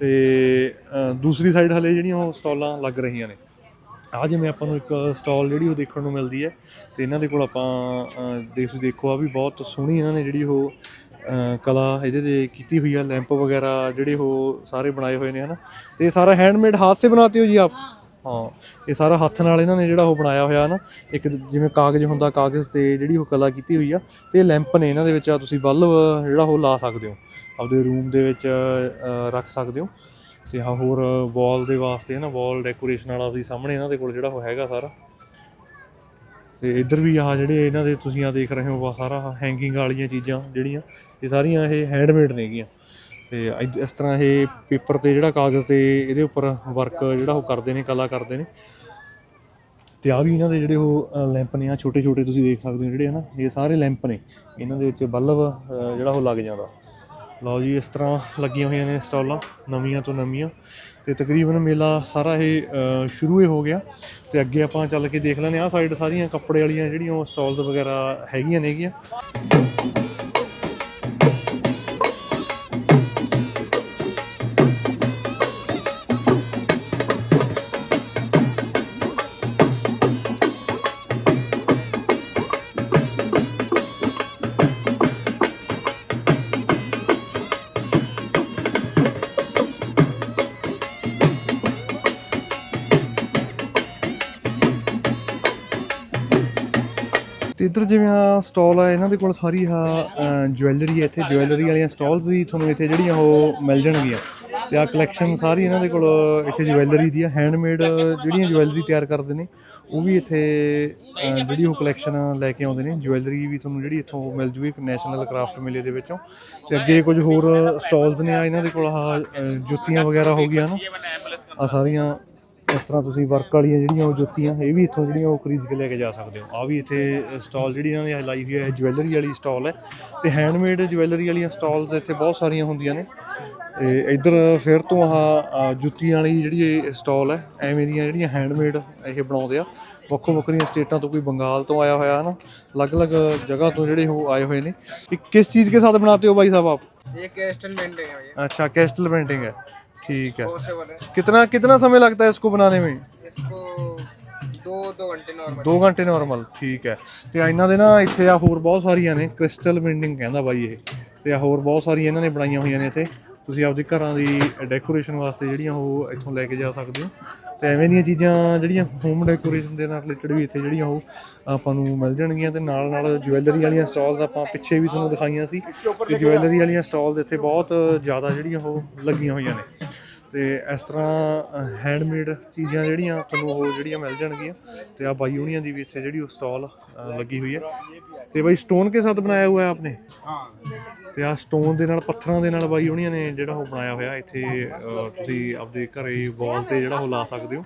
ਤੇ ਦੂਸਰੀ ਸਾਈਡ ਹਲੇ ਜਿਹੜੀਆਂ ਉਹ ਸਟਾਲਾਂ ਲੱਗ ਰਹੀਆਂ ਨੇ। ਆ ਜਿਵੇਂ ਆਪਾਂ ਨੂੰ ਇੱਕ ਸਟਾਲ ਜਿਹੜੀ ਉਹ ਦੇਖਣ ਨੂੰ ਮਿਲਦੀ ਹੈ ਤੇ ਇਹਨਾਂ ਦੇ ਕੋਲ ਆਪਾਂ ਦੇਖ ਦੇਖੋ ਆ ਵੀ ਬਹੁਤ ਸੋਹਣੀ ਇਹਨਾਂ ਨੇ ਜਿਹੜੀ ਉਹ ਕਲਾ ਇਹਦੇ ਤੇ ਕੀਤੀ ਹੋਈ ਆ ਲੈਂਪ ਵਗੈਰਾ ਜਿਹੜੇ ਉਹ ਸਾਰੇ ਬਣਾਏ ਹੋਏ ਨੇ ਹਨਾ। ਤੇ ਸਾਰਾ ਹੈਂਡਮੇਡ ਹੱਥ ਸੇ ਬਣਾਤੇ ਹੋ ਜੀ ਆਪ? ਹਾਂ। ਇਹ ਸਾਰਾ ਹੱਥ ਨਾਲ ਇਹਨਾਂ ਨੇ ਜਿਹੜਾ ਉਹ ਬਣਾਇਆ ਹੋਇਆ ਨਾ ਇੱਕ ਜਿਵੇਂ ਕਾਗਜ਼ ਹੁੰਦਾ ਕਾਗਜ਼ ਤੇ ਜਿਹੜੀ ਉਹ ਕਲਾ ਕੀਤੀ ਹੋਈ ਆ ਤੇ ਲੈਂਪ ਨੇ ਇਹਨਾਂ ਦੇ ਵਿੱਚ ਆ ਤੁਸੀਂ ਬਲਬ ਜਿਹੜਾ ਉਹ ਲਾ ਸਕਦੇ ਹੋ। ਆਪਦੇ ਰੂਮ ਦੇ ਵਿੱਚ ਰੱਖ ਸਕਦੇ ਹੋ। ਤੇ ਹਾਂ, ਹੋਰ ਵਾਲ ਦੇ ਵਾਸਤੇ ਹੈ ਨਾ ਵਾਲ ਡੈਕੋਰੇਸ਼ਨ ਵਾਲਾ ਵੀ ਸਾਹਮਣੇ ਇਹਨਾਂ ਦੇ ਕੋਲ ਜਿਹੜਾ ਉਹ ਹੈਗਾ ਸਾਰਾ। ਤੇ ਇੱਧਰ ਵੀ ਆਹ ਜਿਹੜੇ ਇਹਨਾਂ ਦੇ ਤੁਸੀਂ ਆ ਦੇਖ ਰਹੇ ਹੋ ਵਾ ਸਾਰਾ ਹੈਂਗਿੰਗ ਵਾਲੀਆਂ ਚੀਜ਼ਾਂ ਜਿਹੜੀਆਂ, ਇਹ ਸਾਰੀਆਂ ਇਹ ਹੈਂਡਮੇਡ ਨੇਗੀਆਂ। ਤੇ ਇਦ- ਇਸ ਤਰ੍ਹਾਂ ਇਹ ਪੇਪਰ ਤੇ ਜਿਹੜਾ ਕਾਗਜ਼ ਤੇ ਇਹਦੇ ਉੱਪਰ ਵਰਕ ਜਿਹੜਾ ਉਹ ਕਰਦੇ ਨੇ, ਕਲਾ ਕਰਦੇ ਨੇ। ਤੇ ਆ ਵੀ ਇਹਨਾਂ ਦੇ ਜਿਹੜੇ ਉਹ ਲੈਂਪ ਨੇ ਆ ਛੋਟੇ ਛੋਟੇ ਤੁਸੀਂ ਦੇਖ ਸਕਦੇ ਹੋ ਜਿਹੜੇ ਹਨਾ, ਇਹ ਸਾਰੇ ਲੈਂਪ ਨੇ। ਇਹਨਾਂ ਦੇ ਵਿੱਚ ਬਲਬ ਜਿਹੜਾ ਉਹ ਲੱਗ ਜਾਂਦਾ। ਲਓ ਜੀ, ਇਸ ਤਰ੍ਹਾਂ ਲੱਗੀਆਂ ਹੋਈਆਂ ਨੇ ਸਟਾਲਾਂ, ਨਵੀਆਂ ਤੋਂ ਨਵੀਆਂ। ਤੇ ਤਕਰੀਬਨ ਮੇਲਾ ਸਾਰਾ ਇਹ ਸ਼ੁਰੂ ਹੀ ਹੋ ਗਿਆ। ਤੇ ਅੱਗੇ ਆਪਾਂ ਚੱਲ ਕੇ ਦੇਖ ਲੈਂਦੇ ਆ ਸਾਈਡ ਸਾਰੀਆਂ ਕੱਪੜੇ ਵਾਲੀਆਂ ਜਿਹੜੀਆਂ ਉਹ ਸਟਾਲਸ ਵਗੈਰਾ ਹੈਗੀਆਂ ਨੇਗੀਆਂ। ਸਟਾਲ ਆ, ਇਹਨਾਂ ਦੇ ਕੋਲ ਸਾਰੀ ਆ ਜੁਐਲਰੀ ਹੈ ਇੱਥੇ ਜੁਐਲਰੀ ਵਾਲੀਆਂ ਸਟਾਲਸ ਵੀ ਤੁਹਾਨੂੰ ਇੱਥੇ ਜਿਹੜੀਆਂ ਉਹ ਮਿਲ ਜਾਣਗੀਆਂ। ਤੇ ਆ ਕਲੈਕਸ਼ਨ ਸਾਰੀ ਇਹਨਾਂ ਦੇ ਕੋਲ, ਇੱਥੇ ਜੁਐਲਰੀ ਦੀ ਆ ਹੈਂਡਮੇਡ ਜਿਹੜੀਆਂ ਜੁਐਲਰੀ ਤਿਆਰ ਕਰਦੇ ਨੇ, ਉਹ ਵੀ ਇੱਥੇ ਜਿਹੜੀ ਉਹ ਕਲੈਕਸ਼ਨ ਲੈ ਕੇ ਆਉਂਦੇ ਨੇ। ਜੁਐਲਰੀ ਵੀ ਤੁਹਾਨੂੰ ਜਿਹੜੀ ਇੱਥੋਂ ਮਿਲ ਜੂਗੀ ਇੱਕ ਨੈਸ਼ਨਲ ਕਰਾਫਟ ਮੇਲੇ ਦੇ ਵਿੱਚੋਂ। ਤੇ ਅੱਗੇ ਕੁਝ ਹੋਰ ਸਟਾਲਸ ਨੇ ਆ, ਇਹਨਾਂ ਦੇ ਕੋਲ ਆ ਜੁੱਤੀਆਂ ਵਗੈਰਾ ਹੋ ਗਈਆਂ ਨਾ ਆ ਸਾਰੀਆਂ ਇਸ ਤਰ੍ਹਾਂ ਤੁਸੀਂ ਵਰਕ ਵਾਲੀਆਂ ਜਿਹੜੀਆਂ ਉਹ ਜੁੱਤੀਆਂ ਇਹ ਵੀ ਇੱਥੋਂ ਜਿਹੜੀਆਂ ਉਹ ਖਰੀਦ ਕੇ ਲੈ ਕੇ ਜਾ ਸਕਦੇ ਹੋ ਆ ਵੀ ਇੱਥੇ ਸਟਾਲ ਜਿਹੜੀ ਇਹਨਾਂ ਦੀ ਲਾਈ ਹੋਈ ਹੈ ਜੁਐਲਰੀ ਵਾਲੀ ਸਟਾਲ ਹੈ ਤੇ ਹੈਂਡਮੇਡ ਜੁਐਲਰੀ ਵਾਲੀਆਂ ਸਟਾਲਸ ਇੱਥੇ ਬਹੁਤ ਸਾਰੀਆਂ ਹੁੰਦੀਆਂ ਨੇ ਤੇ ਇੱਧਰ ਫਿਰ ਤੋਂ ਆਹ ਆ, ਜੁੱਤੀਆਂ ਵਾਲੀ ਜਿਹੜੀ ਇਹ ਸਟਾਲ ਹੈ ਐਵੇਂ ਦੀਆਂ ਜਿਹੜੀਆਂ ਹੈਂਡਮੇਡ ਇਹ ਬਣਾਉਂਦੇ ਆ ਵੱਖੋ ਵੱਖਰੀਆਂ ਸਟੇਟਾਂ ਤੋਂ ਕੋਈ ਬੰਗਾਲ ਤੋਂ ਆਇਆ ਹੋਇਆ ਹੈ ਨਾ ਅਲੱਗ-ਅਲੱਗ ਜਗ੍ਹਾ ਤੋਂ ਜਿਹੜੇ ਉਹ ਆਏ ਹੋਏ ਨੇ ਇਹ ਕਿਸ ਚੀਜ਼ के साथ बनाते हो भाई साहब आप ये कैस्टन पेंटिंग है भैया अच्छा कैस्टल पेंटिंग है ठीक है पॉसिबल है कितना कितना समय लगता है इसको बनाने में इसको दो दो घंटे नॉर्मल 2 ਘੰਟੇ ਨਾਰਮਲ ਠੀਕ ਹੈ ਤੇ ਇਹਨਾਂ ਦੇ ਨਾ ਇੱਥੇ ਆ ਹੋਰ ਬਹੁਤ ਸਾਰੀਆਂ ਨੇ ਕ੍ਰਿਸਟਲ ਪੇਂਟਿੰਗ ਕਹਿੰਦਾ ਬਾਈ ਇਹ ਤੇ ਆ ਹੋਰ ਬਹੁਤ ਸਾਰੀਆਂ ਇਹਨਾਂ ਨੇ ਬਣਾਈਆਂ ਹੋਈਆਂ ਨੇ ਇੱਥੇ ਤੁਸੀਂ ਆਪਦੇ ਘਰਾਂ ਦੀ ਡੈਕੋਰੇਸ਼ਨ ਵਾਸਤੇ ਜਿਹੜੀਆਂ ਉਹ ਇੱਥੋਂ ਲੈ ਕੇ ਜਾ ਸਕਦੇ ਹੋ ਤੇ ਐਵੇਂ ਦੀਆਂ ਚੀਜ਼ਾਂ ਜਿਹੜੀਆਂ ਹੋਮ ਡੈਕੋਰੇਸ਼ਨ ਦੇ ਨਾਲ ਰਿਲੇਟਡ ਵੀ ਇੱਥੇ ਜਿਹੜੀਆਂ ਉਹ ਆਪਾਂ ਨੂੰ ਮਿਲ ਜਾਣਗੀਆਂ ਤੇ ਨਾਲ ਨਾਲ ਜੁਐਲਰੀ ਵਾਲੀਆਂ ਸਟਾਲਸ ਆਪਾਂ ਪਿੱਛੇ ਵੀ ਤੁਹਾਨੂੰ ਦਿਖਾਈਆਂ ਸੀ ਤੇ ਜੁਐਲਰੀ ਵਾਲੀਆਂ ਸਟਾਲਸ ਇੱਥੇ ਬਹੁਤ ਜ਼ਿਆਦਾ ਜਿਹੜੀਆਂ ਉਹ ਲੱਗੀਆਂ ਹੋਈਆਂ ਨੇ। ਤੇ ਇਸ ਤਰ੍ਹਾਂ ਹੈਂਡਮੇਡ ਚੀਜ਼ਾਂ ਜਿਹੜੀਆਂ ਤੁਹਾਨੂੰ ਉਹ ਜਿਹੜੀਆਂ ਮਿਲ ਜਾਣਗੀਆਂ। ਤੇ ਆ ਬਾਈ ਹੁਣੀਆਂ ਦੀ ਵੀ ਇੱਥੇ ਜਿਹੜੀ ਉਹ ਸਟਾਲ ਲੱਗੀ ਹੋਈ ਹੈ। ਤੇ ਬਾਈ ਸਟੋਨ ਕੇ ਸਾਥ ਬਣਾਇਆ ਹੋਇਆ ਹੈ ਆਪਨੇ? ਤੇ ਆ ਸਟੋਨ ਦੇ ਨਾਲ, ਪੱਥਰਾਂ ਦੇ ਨਾਲ ਬਾਈ ਹੁਣੀਆਂ ਨੇ ਜਿਹੜਾ ਉਹ ਬਣਾਇਆ ਹੋਇਆ। ਇੱਥੇ ਤੁਸੀਂ ਆਪਦੇ ਘਰੇ ਵਾਲ ਤੇ ਜਿਹੜਾ ਉਹ ਲਾ ਸਕਦੇ ਹੋ।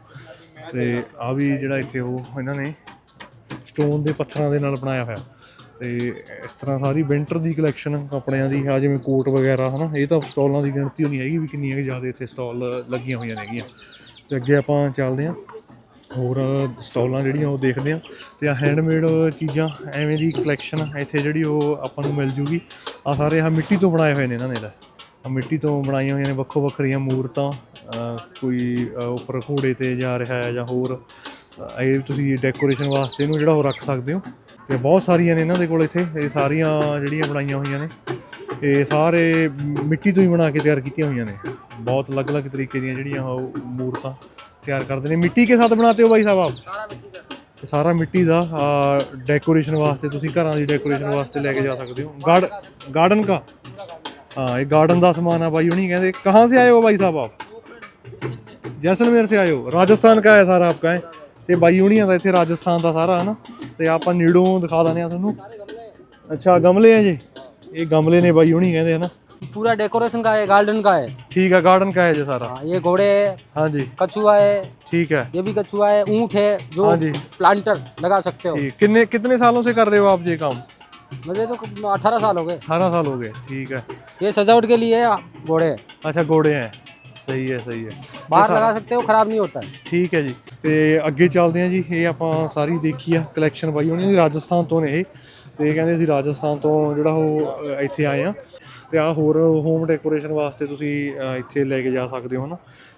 ਤੇ ਆ ਵੀ ਜਿਹੜਾ ਇੱਥੇ ਉਹ ਇਹਨਾਂ ਨੇ ਸਟੋਨ ਦੇ ਪੱਥਰਾਂ ਦੇ ਨਾਲ ਬਣਾਇਆ ਹੋਇਆ। ਤੇ ਇਸ ਤਰ੍ਹਾਂ ਸਾਰੀ ਵਿੰਟਰ ਦੀ ਕਲੈਕਸ਼ਨ ਕੱਪੜਿਆਂ ਦੀ ਆ ਜਿਵੇਂ ਕੋਟ ਵਗੈਰਾ, ਹਨਾ, ਇਹ ਤਾਂ ਸਟਾਲਾਂ ਦੀ ਗਿਣਤੀ ਹੋਣੀ ਹੈਗੀ ਵੀ ਕਿੰਨੀਆਂ ਕੁ ਜ਼ਿਆਦਾ ਇੱਥੇ ਸਟਾਲ ਲੱਗੀਆਂ ਹੋਈਆਂ ਨੇਗੀਆਂ। ਤੇ ਅੱਗੇ ਆਪਾਂ ਚੱਲਦੇ ਹਾਂ। ਹੋਰ ਸਟਾਲਾਂ ਜਿਹੜੀਆਂ ਉਹ ਦੇਖਦੇ ਆ ਤੇ ਆ ਹੈਂਡਮੇਡ ਚੀਜ਼ਾਂ, ਐਵੇਂ ਦੀ ਕਲੈਕਸ਼ਨ ਇੱਥੇ ਜਿਹੜੀ ਉਹ ਆਪਾਂ ਨੂੰ ਮਿਲ ਜੂਗੀ। ਆ ਸਾਰੇ ਆ ਮਿੱਟੀ ਤੋਂ ਬਣਾਏ ਹੋਏ ਨੇ ਇਹਨਾਂ ਨੇ ਤਾਂ। ਆ ਮਿੱਟੀ ਤੋਂ ਬਣਾਈਆਂ ਹੋਈਆਂ ਨੇ ਵੱਖੋ ਵੱਖਰੀਆਂ ਮੂਰਤਾਂ ਕੋਈ ਉੱਪਰ ਘੋੜੇ ਤੇ ਜਾ ਰਿਹਾ ਹੈ ਜਾਂ ਹੋਰ। ਇਹ ਤੁਸੀਂ ਡੈਕੋਰੇਸ਼ਨ ਵਾਸਤੇ ਇਹਨੂੰ ਜਿਹੜਾ ਉਹ ਰੱਖ ਸਕਦੇ ਹੋ। ਤੇ ਬਹੁਤ ਸਾਰੀਆਂ ਨੇ ਇਹਨਾਂ ਦੇ ਕੋਲ ਇੱਥੇ ਇਹ ਸਾਰੀਆਂ ਜਿਹੜੀਆਂ ਬਣਾਈਆਂ ਹੋਈਆਂ ਨੇ ਇਹ ਸਾਰੇ ਮਿੱਟੀ ਤੋਂ ਹੀ ਬਣਾ ਕੇ ਤਿਆਰ ਕੀਤੀਆਂ ਹੋਈਆਂ ਨੇ ਬਹੁਤ ਅਲੱਗ-ਅਲੱਗ ਤਰੀਕੇ ਦੀਆਂ ਜਿਹੜੀਆਂ ਉਹ ਮੂਰਤਾਂ ਤਿਆਰ ਕਰਦੇ ਨੇ ਮਿੱਟੀ ਕੇ ਸਾਥ ਬਣਾਤੇ ਹੋ ਬਾਈ ਸਾਹਿਬ ਆਪ सारा मिट्टी सर ਇਹ ਸਾਰਾ ਮਿੱਟੀ ਦਾ ਡੈਕੋਰੇਸ਼ਨ ਵਾਸਤੇ ਤੁਸੀਂ ਘਰਾਂ ਦੀ ਡੈਕੋਰੇਸ਼ਨ ਵਾਸਤੇ ਲੈ ਕੇ ਜਾ ਸਕਦੇ ਹੋ गार्ड गार्डन का हाँ ये गार्डन ਦਾ ਸਮਾਨ ਆ ਬਾਈ ਹੁਣੀ ਕਹਿੰਦੇ ਕਹਾਂ से आए हो भाई साहब आप जैसलमेर से आए हो राजस्थान का है सारा आपका है ਤੇ ਬਾਈ ਹੁਣੀਆਂ ਦਾ ਇੱਥੇ ਰਾਜਸਥਾਨ ਦਾ ਸਾਰਾ ਹਨਾ ਤੇ ਆਪਾਂ ਨੇੜੋਂ ਦਿਖਾ ਦਿੰਦੇ ਆ ਤੁਹਾਨੂੰ ਅੱਛਾ ਗਮਲੇ ਆ ਜੀ ਇਹ ਗਮਲੇ ਨੇ ਬਾਈ ਹੁਣੀ ਕਹਿੰਦੇ ਹਨਾ पूरा डेकोरेशन का है गार्डन का है ਠੀਕ ਹੈ ਗਾਰਡਨ ਕਾ ਹੈ ਜੀ ਸਾਰਾ हाँ, ये घोड़े है ਹਾਂਜੀ कछुआ है ठीक है ये भी कछुआ है ऊंट है जो हाँ जी। प्लांटर लगा सकते हो ठीक कितने कितने सालों से कर रहे हो आप ये काम मुझे तो अठारह साल हो गए 18 साल हो गए ठीक है ये सजावट के लिए है घोड़े अच्छा घोड़े हैं ਸਹੀ ਹੈ ਸਹੀ ਹੈ बाहर लगा सकते हो खराब नहीं होता है ਠੀਕ ਹੈ ਜੀ ਤੇ ਅੱਗੇ ਚੱਲਦੇ ਹਾਂ ਜੀ ਇਹ ਆਪਾਂ ਸਾਰੀ ਦੇਖੀ ਆ ਕਲੈਕਸ਼ਨ ਬਾਈ ਹੋਣੀ ਦੀ ਰਾਜਸਥਾਨ ਤੋਂ ਨੇ ਇਹ ਤੇ ਇਹ ਕਹਿੰਦੇ ਅਸੀਂ ਰਾਜਸਥਾਨ ਤੋਂ ਜਿਹੜਾ ਉਹ ਅ, ਇੱਥੇ ਆਏ ਆ ਤੇ ਆ ਹੋਰ ਹੋਮ ਡੈਕੋਰੇਸ਼ਨ ਵਾਸਤੇ ਤੁਸੀਂ ਅ, ਇੱਥੇ ਲੈ ਕੇ ਜਾ ਸਕਦੇ ਹੋ ਨਾ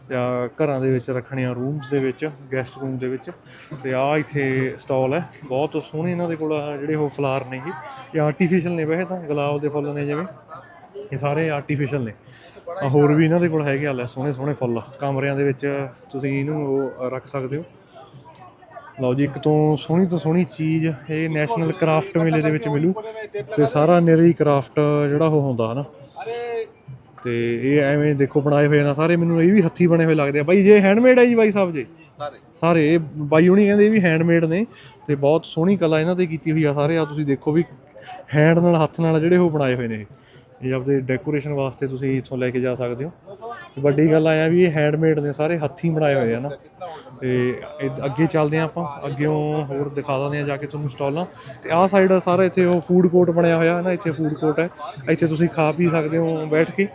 ਤੇ ਆਹ ਘਰਾਂ ਦੇ ਵਿੱਚ ਰੱਖਣੇ ਆ ਰੂਮਸ ਦੇ ਵਿੱਚ ਗੈਸਟ ਰੂਮ ਦੇ ਵਿੱਚ ਤੇ ਆ ਇੱਥੇ ਸਟਾਲ ਹੈ ਬਹੁਤ ਸੋਹਣੇ ਇਹਨਾਂ ਦੇ ਕੋਲ ਆਹ ਜਿਹੜੇ ਉਹ ਫਲਾਰ ਨੇ ਇਹ ਇਹ ਆਰਟੀਫੀਸ਼ੀਅਲ ਨੇ ਵੈਸੇ ਤਾਂ ਗੁਲਾਬ ਦੇ ਫੁੱਲ ਨੇ ਜਿਵੇਂ ਇਹ ਸਾਰੇ ਆਰਟੀਫੀਸ਼ੀਅਲ ਨੇ ਆਹ ਹੋਰ ਵੀ ਇਹਨਾਂ ਦੇ ਕੋਲ ਹੈਗੇ ਆ ਲੈ ਸੋਹਣੇ ਸੋਹਣੇ ਫੁੱਲ। ਕਮਰਿਆਂ ਦੇ ਵਿੱਚ ਤੁਸੀਂ ਇਹਨੂੰ ਉਹ ਰੱਖ ਸਕਦੇ ਹੋ। ਲਓ ਜੀ ਇੱਕ ਤੋਂ ਸੋਹਣੀ ਤੋਂ ਸੋਹਣੀ ਚੀਜ਼ ਇਹ ਨੈਸ਼ਨਲ ਕਰਾਫਟ ਮੇਲੇ ਦੇ ਵਿੱਚ ਮਿਲੂ। ਤੇ ਸਾਰਾ ਨਿਰੀ ਕਰਾਫਟ ਜਿਹੜਾ ਉਹ ਹੁੰਦਾ ਹਨਾ? ਤੇ ਇਹ ਐਵੇਂ ਦੇਖੋ ਬਣਾਏ ਹੋਏ ਨੇ ਸਾਰੇ ਮੈਨੂੰ ਇਹ ਵੀ ਹੱਥੀ ਬਣੇ ਹੋਏ ਲੱਗਦੇ ਆ। ਬਾਈ ਜੇ ਹੈਂਡਮੇਡ ਹੈ ਜੀ ਬਾਈ ਸਾਹਿਬ ਜੀ? ਸਾਰੇ। ਸਾਰੇ ਇਹ ਬਾਈ ਹੁਣੀ ਕਹਿੰਦੇ ਇਹ ਵੀ ਹੈਂਡਮੇਡ ਨੇ। ਤੇ ਬਹੁਤ ਸੋਹਣੀ ਕਲਾ ਇਹਨਾਂ ਤੇ ਕੀਤੀ ਹੋਈ ਆ ਸਾਰੇ। ਆ ਤੁਸੀਂ ਦੇਖੋ ਵੀ ਹੈਂਡ ਨਾਲ ਹੱਥ ਨਾਲ ਜਿਹੜੇ ਉਹ ਬਣਾਏ ਹੋਏ ਨੇ ਇਹ ਇਹ ਆਪਦੇ ਡੈਕੋਰੇਸ਼ਨ ਵਾਸਤੇ ਤੁਸੀਂ ਇੱਥੋਂ ਲੈ ਕੇ ਜਾ ਸਕਦੇ ਹੋ। ਵੱਡੀ ਗੱਲ ਆਇਆ ਵੀ ਇਹ ਹੈਂਡਮੇਡ ਨੇ, ਸਾਰੇ ਹੱਥੀਂ ਬਣਾਏ ਹੋਏ ਆ ਨਾ। ਤੇ ਇਹ ਅੱਗੇ ਚੱਲਦੇ ਆ ਆਪਾਂ ਅੱਗੇੋਂ ਹੋਰ ਦਿਖਾ ਦਿੰਦੇ ਆ ਜਾ ਕੇ ਤੁਹਾਨੂੰ ਸਟਾਲਾਂ। ਤੇ ਆਹ ਸਾਈਡ ਸਾਰਾ ਇੱਥੇ ਉਹ ਫੂਡ ਕੋਰਟ ਬਣਿਆ ਹੋਇਆ ਹੈ ਨਾ, ਇੱਥੇ ਫੂਡ ਕੋਰਟ ਹੈ। ਇੱਥੇ ਤੁਸੀਂ ਖਾ ਪੀ ਸਕਦੇ ਹੋ ਬੈਠ ਕੇ।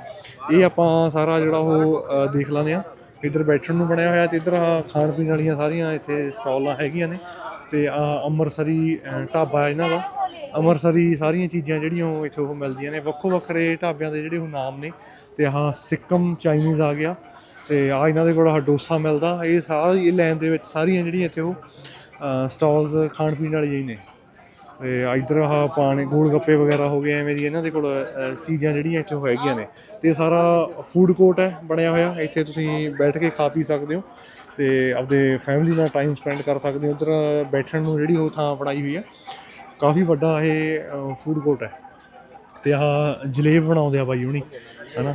ਇਹ ਆਪਾਂ ਸਾਰਾ ਜਿਹੜਾ ਉਹ ਦੇਖ ਲੈਂਦੇ ਆ ਇੱਧਰ ਬੈਠਣ ਨੂੰ ਬਣਿਆ ਹੋਇਆ ਤੇ ਇੱਧਰ ਖਾਣ ਪੀਣ ਵਾਲੀਆਂ ਸਾਰੀਆਂ ਇੱਥੇ ਸਟਾਲਾਂ ਹੈਗੀਆਂ ਨੇ। ਤੇ ਆ ਅੰਮ੍ਰਿਤਸਰੀ ਢਾਬਾ ਇਹਨਾਂ ਦਾ। ਅੰਮ੍ਰਿਤਸਰੀ ਸਾਰੀਆਂ ਚੀਜ਼ਾਂ ਜਿਹੜੀਆਂ ਉਹ ਇੱਥੇ ਉਹ ਮਿਲਦੀਆਂ ਨੇ। ਵੱਖੋ ਵੱਖਰੇ ਢਾਬਿਆਂ ਦੇ ਜਿਹੜੇ ਉਹ ਨਾਮ ਨੇ। ਤੇ ਆਹ ਸਿੱਕਮ ਚਾਈਨੀਜ਼ ਆ ਗਿਆ। ਤੇ ਆ ਇਹਨਾਂ ਦੇ ਕੋਲ ਆਹ ਡੋਸਾ ਮਿਲਦਾ। ਇਹ ਸਾਰੀ, ਇਹ ਲਾਈਨ ਦੇ ਵਿੱਚ ਸਾਰੀਆਂ ਜਿਹੜੀਆਂ ਇੱਥੇ ਉਹ ਸਟਾਲਸ ਖਾਣ ਪੀਣ ਵਾਲੀਆਂ ਹੀ ਨੇ। ਤੇ ਇਧਰ ਆਹ ਪਾਣੀ, ਗੋਲ ਗੱਪੇ ਵਗੈਰਾ ਹੋ ਗਏ, ਐਵੇਂ ਦੀ ਇਹਨਾਂ ਦੇ ਕੋਲ ਚੀਜ਼ਾਂ ਜਿਹੜੀਆਂ ਇੱਥੇ ਹੈਗੀਆਂ ਨੇ। ਤੇ ਸਾਰਾ ਫੂਡ ਕੋਰਟ ਹੈ, ਬਣਿਆ ਹੋਇਆ। ਇੱਥੇ ਤੁਸੀਂ ਬੈਠ ਕੇ ਖਾ ਪੀ ਸਕਦੇ ਹੋ। ਤੇ ਆਪਦੇ ਫੈਮਿਲੀ ਨਾਲ ਟਾਈਮ ਸਪੈਂਡ ਕਰ ਸਕਦੇ ਹੋ। ਉਧਰ ਬੈਠਣ ਨੂੰ ਜਿਹੜੀ ਉਹ ਥਾਂ ਬਣਾਈ ਹੋਈ ਆ, ਕਾਫੀ ਵੱਡਾ ਇਹ ਫੂਡ ਕੋਰਟ ਹੈ। ਤੇ ਆਹ ਜਲੇਬ ਬਣਾਉਂਦੇ ਆ ਬਾਈ ਹੁਣੀ, ਹਨਾ?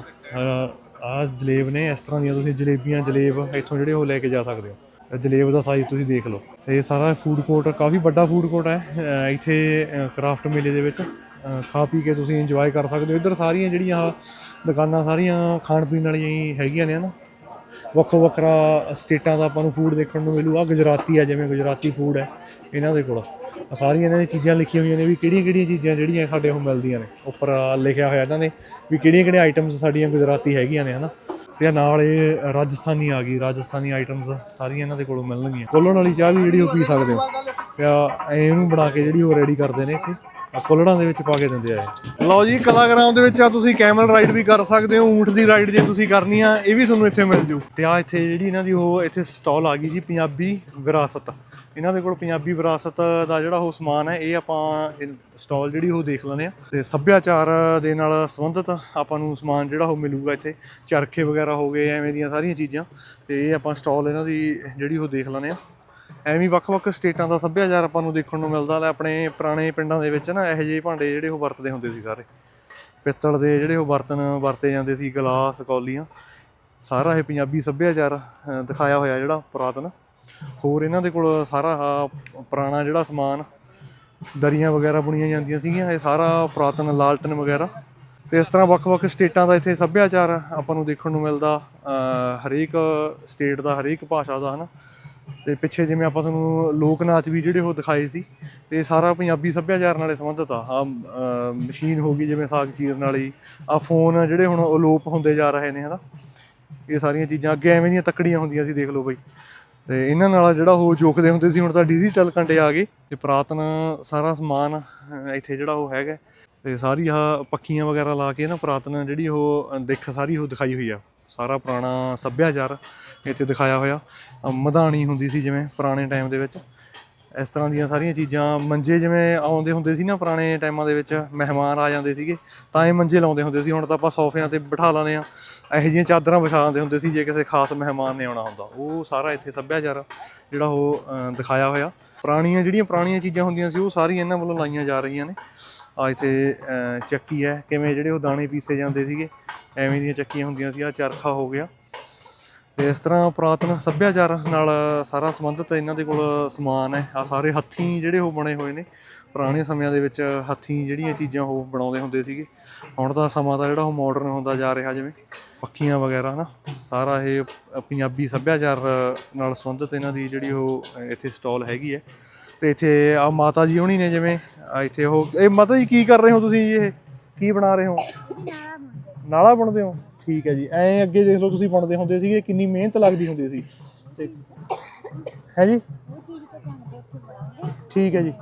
ਆਹ ਜਲੇਬ ਨੇ, ਇਸ ਤਰ੍ਹਾਂ ਦੀਆਂ ਤੁਸੀਂ ਜਲੇਬੀਆਂ, ਜਲੇਬ ਇੱਥੋਂ ਜਿਹੜੇ ਉਹ ਲੈ ਕੇ ਜਾ ਸਕਦੇ ਹੋ। ਜਲੇਬ ਦਾ ਸਾਈਜ਼ ਤੁਸੀਂ ਦੇਖ ਲਓ। ਤੇ ਇਹ ਸਾਰਾ ਫੂਡ ਕੋਰਟ ਕਾਫੀ ਵੱਡਾ ਫੂਡ ਕੋਰਟ ਹੈ ਇੱਥੇ ਕਰਾਫਟ ਮੇਲੇ ਦੇ ਵਿੱਚ ਖਾ ਪੀ ਕੇ ਤੁਸੀਂ ਇੰਜੋਏ ਕਰ ਸਕਦੇ ਹੋ। ਇੱਧਰ ਸਾਰੀਆਂ ਜਿਹੜੀਆਂ ਦੁਕਾਨਾਂ, ਸਾਰੀਆਂ ਖਾਣ ਪੀਣ ਵਾਲੀਆਂ ਹੀ ਹੈਗੀਆਂ ਨੇ, ਹਨਾ? ਵੱਖੋ ਵੱਖਰਾ ਸਟੇਟਾਂ ਦਾ ਆਪਾਂ ਨੂੰ ਫੂਡ ਦੇਖਣ ਨੂੰ ਮਿਲੂਗਾ ਗੁਜਰਾਤੀ ਆ, ਜਿਵੇਂ ਗੁਜਰਾਤੀ ਫੂਡ ਹੈ, ਇਹਨਾਂ ਦੇ ਕੋਲ। ਸਾਰੀਆਂ ਇਹਨਾਂ ਦੀਆਂ ਚੀਜ਼ਾਂ ਲਿਖੀਆਂ ਹੋਈਆਂ ਨੇ ਵੀ ਕਿਹੜੀਆਂ ਕਿਹੜੀਆਂ ਚੀਜ਼ਾਂ ਜਿਹੜੀਆਂ ਸਾਡੇ ਉਹ ਮਿਲਦੀਆਂ ਨੇ। ਉੱਪਰ ਲਿਖਿਆ ਹੋਇਆ ਇਹਨਾਂ ਨੇ ਵੀ ਕਿਹੜੀਆਂ ਕਿਹੜੀਆਂ ਆਈਟਮਸ ਸਾਡੀਆਂ ਗੁਜਰਾਤੀ ਹੈਗੀਆਂ ਨੇ, ਹਨਾ। ਤੇ ਆਹ ਨਾਲ ਇਹ ਰਾਜਸਥਾਨੀ ਆ ਗਈ, ਰਾਜਸਥਾਨੀ ਆਈਟਮਸ ਸਾਰੀਆਂ ਇਹਨਾਂ ਦੇ ਕੋਲੋਂ ਮਿਲਣਗੀਆਂ। ਕੋਲਣ ਵਾਲੀ ਚਾਹ ਵੀ ਜਿਹੜੀ ਉਹ ਪੀ ਸਕਦੇ ਹੋ। ਤੇ ਇਹਨੂੰ ਬਣਾ ਕੇ ਜਿਹੜੀ ਉਹ ਰੈਡੀ ਕਰਦੇ ਨੇ ਇੱਥੇ। ਆ ਕੁੱਲੜਾਂ ਦੇ ਵਿੱਚ ਪਾ ਕੇ ਦਿੰਦੇ ਆ ਇਹ। ਲਓ ਜੀ, ਕਲਾਗ੍ਰਾਮ ਦੇ ਵਿੱਚ ਆ, ਤੁਸੀਂ ਕੈਮਲ ਰਾਈਡ ਵੀ ਕਰ ਸਕਦੇ ਹੋ, ਊਂਠ ਦੀ ਰਾਈਡ ਜੇ ਤੁਸੀਂ ਕਰਨੀ ਆ, ਇਹ ਵੀ ਤੁਹਾਨੂੰ ਇੱਥੇ ਮਿਲ ਜੂ। ਤੇ ਆ ਇੱਥੇ ਜਿਹੜੀ ਇਹਨਾਂ ਦੀ ਉਹ ਇੱਥੇ ਸਟਾਲ ਆ ਗਈ ਜੀ, ਪੰਜਾਬੀ ਵਿਰਾਸਤ। ਇਹਨਾਂ ਦੇ ਕੋਲ ਪੰਜਾਬੀ ਵਿਰਾਸਤ ਦਾ ਜਿਹੜਾ ਉਹ ਸਮਾਨ ਹੈ, ਇਹ ਆਪਾਂ ਸਟਾਲ ਜਿਹੜੀ ਉਹ ਦੇਖ ਲੈਂਦੇ ਆ। ਤੇ ਸੱਭਿਆਚਾਰ ਦੇ ਨਾਲ ਸੰਬੰਧਿਤ ਆਪਾਂ ਨੂੰ ਸਮਾਨ ਜਿਹੜਾ ਉਹ ਮਿਲੂਗਾ ਇੱਥੇ। ਚਰਖੇ ਵਗੈਰਾ ਹੋ ਗਏ, ਐਵੇਂ ਦੀਆਂ ਸਾਰੀਆਂ ਚੀਜ਼ਾਂ। ਤੇ ਇਹ ਆਪਾਂ ਸਟਾਲ ਇਹਨਾਂ ਦੀ ਜਿਹੜੀ ਉਹ ਦੇਖ ਲੈਂਦੇ ਆ। ਐਵੇਂ ਵੱਖ-ਵੱਖ ਸਟੇਟਾਂ ਦਾ ਸੱਭਿਆਚਾਰ ਆਪਾਂ ਨੂੰ ਦੇਖਣ ਨੂੰ ਮਿਲਦਾ। ਲੈ ਆਪਣੇ ਪੁਰਾਣੇ ਪਿੰਡਾਂ ਦੇ ਵਿੱਚ ਨਾ ਇਹੋ ਜਿਹੇ ਭਾਂਡੇ ਜਿਹੜੇ ਉਹ ਵਰਤਦੇ ਹੁੰਦੇ ਸੀ ਸਾਰੇ। ਪਿੱਤਲ ਦੇ ਜਿਹੜੇ ਉਹ ਬਰਤਨ ਵਰਤੇ ਜਾਂਦੇ ਸੀ, ਗਲਾਸ, ਕੌਲੀਆਂ। ਸਾਰਾ ਇਹ ਪੰਜਾਬੀ ਸੱਭਿਆਚਾਰ ਦਿਖਾਇਆ ਹੋਇਆ ਜਿਹੜਾ ਪੁਰਾਤਨ। ਹੋਰ ਇਹਨਾਂ ਦੇ ਕੋਲ ਸਾਰਾ ਪੁਰਾਣਾ ਜਿਹੜਾ ਸਮਾਨ, ਦਰੀਆਂ ਵਗੈਰਾ ਬੁਣੀਆਂ ਜਾਂਦੀਆਂ ਸੀਗੀਆਂ। ਇਹ ਸਾਰਾ ਪੁਰਾਤਨ ਲਾਲਟਨ ਵਗੈਰਾ। ਤੇ ਇਸ ਤਰ੍ਹਾਂ ਵੱਖ-ਵੱਖ ਸਟੇਟਾਂ ਦਾ ਇੱਥੇ ਸੱਭਿਆਚਾਰ ਆਪਾਂ ਨੂੰ ਦੇਖਣ ਨੂੰ ਮਿਲਦਾ। ਹਰੇਕ ਸਟੇਟ ਦਾ, ਹਰੇਕ ਭਾਸ਼ਾ ਦਾ ਹਨਾ। ਤੇ ਪਿੱਛੇ ਜਿਵੇਂ ਆਪਾਂ ਤੁਹਾਨੂੰ ਲੋਕ ਨਾਚ ਵੀ ਜਿਹੜੇ ਉਹ ਦਿਖਾਏ ਸੀ, ਤੇ ਸਾਰਾ ਪੰਜਾਬੀ ਸੱਭਿਆਚਾਰ ਨਾਲੇ ਸੰਬੰਧਿਤ ਆ। ਆ ਮਸ਼ੀਨ ਹੋ ਗਈ ਜਿਵੇਂ ਸਾਗ ਚੀਰਨ ਵਾਲੀ ਆ ਫੋਨ ਜਿਹੜੇ ਹੁਣ ਅਲੋਪ ਹੁੰਦੇ ਜਾ ਰਹੇ ਨੇ, ਹਨਾ? ਇਹ ਸਾਰੀਆਂ ਚੀਜ਼ਾਂ ਅੱਗੇ ਐਵੇਂ ਦੀਆਂ ਤਕੜੀਆਂ ਹੁੰਦੀਆਂ ਸੀ, ਦੇਖ ਲਓ ਬਈ। ਤੇ ਇਹਨਾਂ ਨਾਲ ਜਿਹੜਾ ਉਹ ਜੋਖਦੇ ਹੁੰਦੇ ਸੀ, ਹੁਣ ਤਾਂ ਡਿਜੀਟਲ ਕੰਡੇ ਆ ਗਏ, ਤੇ ਪੁਰਾਤਨ ਸਾਰਾ ਸਮਾਨ ਇੱਥੇ ਜਿਹੜਾ ਉਹ ਹੈਗਾ। ਤੇ ਸਾਰੀ ਆਹ ਪੱਖੀਆਂ ਵਗੈਰਾ ਲਾ ਕੇ ਨਾ ਪੁਰਾਤਨ ਜਿਹੜੀ ਉਹ ਦਿੱਖ ਸਾਰੀ ਉਹ ਦਿਖਾਈ ਹੋਈ ਆ। ਸਾਰਾ ਪੁਰਾਣਾ ਸੱਭਿਆਚਾਰ ਇੱਥੇ ਦਿਖਾਇਆ ਹੋਇਆ। ਅ, ਮਧਾਣੀ ਹੁੰਦੀ ਸੀ ਜਿਵੇਂ ਪੁਰਾਣੇ ਟਾਈਮ ਦੇ ਵਿੱਚ। ਇਸ ਤਰ੍ਹਾਂ ਦੀਆਂ ਸਾਰੀਆਂ ਚੀਜ਼ਾਂ ਮੰਜੇ ਜਿਵੇਂ ਆਉਂਦੇ ਹੁੰਦੇ ਸੀ ਨਾ ਪੁਰਾਣੇ ਟਾਈਮਾਂ ਦੇ ਵਿੱਚ ਮਹਿਮਾਨ ਆ ਜਾਂਦੇ ਸੀਗੇ ਤਾਂ ਇਹ ਮੰਜੇ ਲਾਉਂਦੇ ਹੁੰਦੇ ਸੀ। ਹੁਣ ਤਾਂ ਆਪਾਂ ਸੋਫਿਆਂ ਤੇ ਬਿਠਾ ਲਾਉਂਦੇ ਆ ਇਹੋ ਜਿਹੀਆਂ ਚਾਦਰਾਂ ਵਿਛਾ ਦਿੰਦੇ ਹੁੰਦੇ ਸੀ ਜੇ ਕਿਸੇ ਖਾਸ ਮਹਿਮਾਨ ਨੇ ਆਉਣਾ ਹੁੰਦਾ। ਉਹ ਸਾਰਾ ਇੱਥੇ ਸੱਭਿਆਚਾਰ ਜਿਹੜਾ ਉਹ ਦਿਖਾਇਆ ਹੋਇਆ। ਪੁਰਾਣੀਆਂ ਜਿਹੜੀਆਂ ਪੁਰਾਣੀਆਂ ਚੀਜ਼ਾਂ ਹੁੰਦੀਆਂ ਸੀ ਉਹ ਸਾਰੀਆਂ ਇਹਨਾਂ ਵੱਲੋਂ ਲਾਈਆਂ ਜਾ ਰਹੀਆਂ ਨੇ। ਆ ਇੱਥੇ ਚੱਕੀ ਹੈ। ਕਿਵੇਂ ਜਿਹੜੇ ਉਹ ਦਾਣੇ ਪੀਸੇ ਜਾਂਦੇ ਸੀਗੇ, ਐਵੇਂ ਦੀਆਂ ਚੱਕੀਆਂ ਹੁੰਦੀਆਂ ਸੀ ਆ ਚਰਖਾ ਹੋ ਗਿਆ। ਤੇ ਇਸ ਤਰ੍ਹਾਂ ਪੁਰਾਤਨ ਸੱਭਿਆਚਾਰ ਨਾਲ ਸਾਰਾ ਸੰਬੰਧਿਤ ਇਹਨਾਂ ਦੇ ਕੋਲ ਸਮਾਨ ਹੈ। ਆ ਸਾਰੇ ਹੱਥੀਂ ਜਿਹੜੇ ਉਹ ਬਣੇ ਹੋਏ ਨੇ। ਪੁਰਾਣੇ ਸਮਿਆਂ ਦੇ ਵਿੱਚ ਹੱਥੀਂ ਜਿਹੜੀਆਂ ਚੀਜ਼ਾਂ ਉਹ ਬਣਾਉਂਦੇ ਹੁੰਦੇ ਸੀਗੇ। ਹੁਣ ਤਾਂ ਸਮਾਂ ਦਾ ਜਿਹੜਾ ਉਹ ਮਾਡਰਨ ਹੁੰਦਾ ਜਾ ਰਿਹਾ, ਜਿਵੇਂ ਪੱਖੀਆਂ ਵਗੈਰਾ ਨਾ ਸਾਰਾ ਇਹ ਪੰਜਾਬੀ ਸੱਭਿਆਚਾਰ ਨਾਲ ਸੰਬੰਧਿਤ ਇਹਨਾਂ ਦੀ ਜਿਹੜੀ ਉਹ ਇੱਥੇ ਸਟਾਲ ਹੈਗੀ ਹੈ। ਤੇ ਇੱਥੇ ਆ ਮਾਤਾ ਜੀ ਹੋਣੀ ਨੇ ਜਿਵੇਂ ਆਹ ਇੱਥੇ ਉਹ, ਇਹ ਮਾਤਾ ਜੀ ਕੀ ਕਰ ਰਹੇ ਹੋ ਤੁਸੀਂ ਇਹ? ਕੀ ਬਣਾ ਰਹੇ ਹੋ? ਨਾਲਾ ਬੁਣਦੇ ਹੋ? ਠੀਕ ਹੈ ਜੀ। ਐਂ ਅੱਗੇ ਦੇਖ ਲਓ ਤੁਸੀਂ ਬੁਣਦੇ ਹੁੰਦੇ ਸੀਗੇ, ਕਿੰਨੀ ਮਿਹਨਤ ਲੱਗਦੀ ਹੁੰਦੀ ਸੀ। ਤੇ ਹੈ ਜੀ? ਠੀਕ ਹੈ ਜੀ।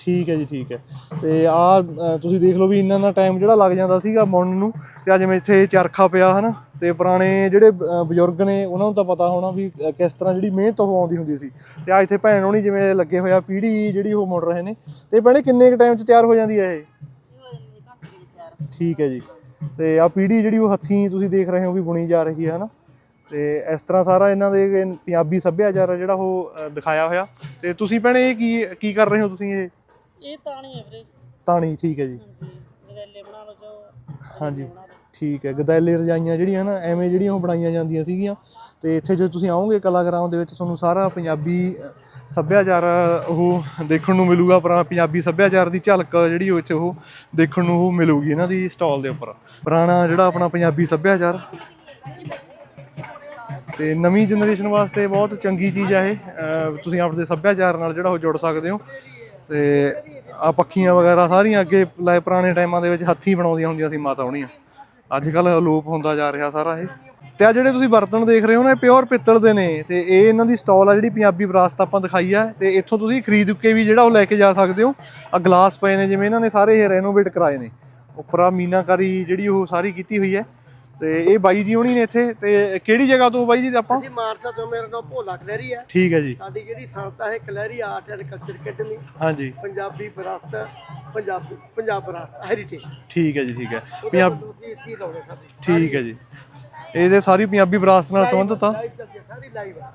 ਠੀਕ ਹੈ ਜੀ, ਠੀਕ ਹੈ। ਤੇ ਆ ਤੁਸੀਂ ਦੇਖ ਲਓ ਵੀ ਇੰਨਾ ਨਾ ਟਾਈਮ ਜਿਹੜਾ ਲੱਗ ਜਾਂਦਾ ਸੀਗਾ ਬੁਣਨ ਨੂੰ, ਤੇ ਆ ਜਿਵੇਂ ਇੱਥੇ ਚਰਖਾ ਪਿਆ, ਹਨਾ, ਤੇ ਪੁਰਾਣੇ ਜਿਹੜੇ ਬਜ਼ੁਰਗ ਨੇ, ਉਹਨਾਂ ਨੂੰ ਤਾਂ ਪਤਾ ਹੋਣਾ ਵੀ ਕਿਸ ਤਰ੍ਹਾਂ ਜਿਹੜੀ ਮਿਹਨਤ ਉਹ ਆਉਂਦੀ ਹੁੰਦੀ ਸੀ। ਤੇ ਆ ਇੱਥੇ ਭੈਣ ਹੋਣੀ ਜਿਵੇਂ ਲੱਗੇ ਹੋਇਆ ਪੀੜੀ ਜਿਹੜੀ ਉਹ ਮੁੜ ਰਹੇ ਨੇ। ਤੇ ਭੈਣੇ, ਕਿੰਨੇ ਕੁ ਟਾਈਮ 'ਚ ਤਿਆਰ ਹੋ ਜਾਂਦੀ ਹੈ ਇਹ? ਠੀਕ ਹੈ ਜੀ। ਤੇ ਆ ਪੀੜੀ ਜਿਹੜੀ ਉਹ ਹੱਥੀਂ ਤੁਸੀਂ ਦੇਖ ਰਹੇ ਹੋ ਵੀ ਬੁਣੀ ਜਾ ਰਹੀ ਹੈ, ਹਨਾ। ਤੇ ਇਸ ਤਰ੍ਹਾਂ ਸਾਰਾ ਇਹਨਾਂ ਦੇ ਪੰਜਾਬੀ ਸੱਭਿਆਚਾਰ ਜਿਹੜਾ ਉਹ ਦਿਖਾਇਆ ਹੋਇਆ। ਤੇ ਤੁਸੀਂ ਭੈਣੇ, ਇਹ ਕੀ ਕੀ ਕਰ ਰਹੇ ਹੋ ਤੁਸੀਂ ਇਹ? ਇਹ ਤਾਣੀ ਹੈ ਵੀਰੇ। ਤਾਣੀ ਠੀਕ ਹੈ ਜੀ। ਹਾਂਜੀ ਗਦੈਲੇ ਬਣਾ ਲਓ ਜੋ ਹਾਂਜੀ ਠੀਕ ਹੈ। ਗਦੈਲੇ ਰਜਾਈਆਂ ਜਿਹੜੀਆਂ ਨਾ ਐਵੇਂ ਜਿਹੜੀਆਂ ਉਹ ਬਣਾਈਆਂ ਜਾਂਦੀਆਂ ਸੀਗੀਆਂ। ਤੇ ਇੱਥੇ ਜੋ ਤੁਸੀਂ ਆਓਗੇ ਕਲਾਗ੍ਰਾਮ ਦੇ ਵਿੱਚ ਤੁਹਾਨੂੰ ਸਾਰਾ ਪੰਜਾਬੀ ਅ, ਸੱਭਿਆਚਾਰ ਉਹ ਦੇਖਣ ਨੂੰ ਮਿਲੂਗਾ। ਪੁਰਾ ਪੰਜਾਬੀ ਸੱਭਿਆਚਾਰ ਦੀ ਝਲਕ ਜਿਹੜੀ ਉਹ ਇੱਥੇ ਉਹ ਦੇਖਣ ਨੂੰ ਉਹ ਮਿਲੂਗੀ ਇਹਨਾਂ ਦੀ ਸਟਾਲ ਦੇ ਉੱਪਰ। ਪੁਰਾਣਾ ਜਿਹੜਾ ਆਪਣਾ ਪੰਜਾਬੀ ਸੱਭਿਆਚਾਰ। ਤੇ ਨਵੀਂ ਜਨਰੇਸ਼ਨ ਵਾਸਤੇ ਬਹੁਤ ਚੰਗੀ ਚੀਜ਼ ਹੈ ਇਹ। ਅ, ਤੁਸੀਂ ਆਪਣੇ ਸੱਭਿਆਚਾਰ ਨਾਲ ਜਿਹੜਾ ਉਹ ਜੁੜ ਸਕਦੇ ਹੋ। ਤੇ ਆ ਪੱਖੀਆਂ ਵਗੈਰਾ ਸਾਰੀਆਂ ਅੱਗੇ ਲੈ ਪੁਰਾਣੇ ਟਾਈਮਾਂ ਦੇ ਵਿੱਚ ਹੱਥੀਂ ਬਣਾਉਂਦੀਆਂ ਹੁੰਦੀਆਂ ਸੀ ਮਾਤਾ ਹੋਣੀਆਂ। ਅੱਜ ਕੱਲ ਅਲੋਪ ਹੁੰਦਾ ਜਾ ਰਿਹਾ ਸਾਰਾ ਇਹ। ਤੇ ਆ ਜਿਹੜੇ ਤੁਸੀਂ ਬਰਤਨ ਦੇਖ ਰਹੇ ਹੋ ਨਾ, ਇਹ ਪਿਓਰ ਪਿੱਤਲ ਦੇ ਨੇ ਤੇ ਇਹ ਇਹਨਾਂ ਦੀ ਸਟਾਲ ਆ ਜਿਹੜੀ ਪੰਜਾਬੀ ਵਿਰਾਸਤ ਆਪਾਂ ਦਿਖਾਈ ਆ ਤੇ ਇੱਥੋਂ ਤੁਸੀਂ ਖਰੀਦ ਕੇ ਵੀ ਜਿਹੜਾ ਉਹ ਲੈ ਕੇ ਜਾ ਸਕਦੇ ਹੋ। ਆ ਗਲਾਸ ਪਏ ਨੇ ਜਿਵੇਂ ਇਹਨਾਂ ਨੇ ਸਾਰੇ ਇਹ ਰੈਨੋਵੇਟ ਕਰਾਏ ਨੇ। ਉੱਪਰ ਆ ਮੀਨਾਕਾਰੀ ਜਿਹੜੀ ਉਹ ਸਾਰੀ ਕੀਤੀ ਹੋਈ ਹੈ। ਤੇ ਇਹ ਬਾਈ ਜੀ ਹੋਣੀ ਨੇ ਇੱਥੇ ਤੇ ਕਿਹੜੀ ਜਗ੍ਹਾ ਤੋਂ ਬਾਈ ਜੀ ਆਪਾਂ? ਅਸੀਂ ਮਾਰਸਾ ਤੋਂ ਮੇਰਾ ਨਾਮ ਭੋਲਾ ਕਲੈਰੀ ਹੈ। ਠੀਕ ਹੈ ਜੀ। ਸਾਡੀ ਜਿਹੜੀ ਸੰਸਥਾ ਹੈ ਕਲੈਰੀ ਆਰਟ ਐਂਡ ਕਲਚਰ ਅਕੈਡਮੀ। ਹਾਂਜੀ। ਪੰਜਾਬੀ ਵਿਰਾਸਤ ਪੰਜਾਬ ਪੰਜਾਬ ਵਿਰਾਸਤ ਹੈਰੀਟੇਜ ਠੀਕ ਹੈ ਜੀ ਠੀਕ ਹੈ। ਪੰਜਾਬ ਠੀਕ ਹੈ ਜੀ। ਇਹਦੇ ਸਾਰੀ ਪੰਜਾਬੀ ਵਿਰਾਸਤ ਨਾਲ ਸੰਬੰਧਿਤ ਆ।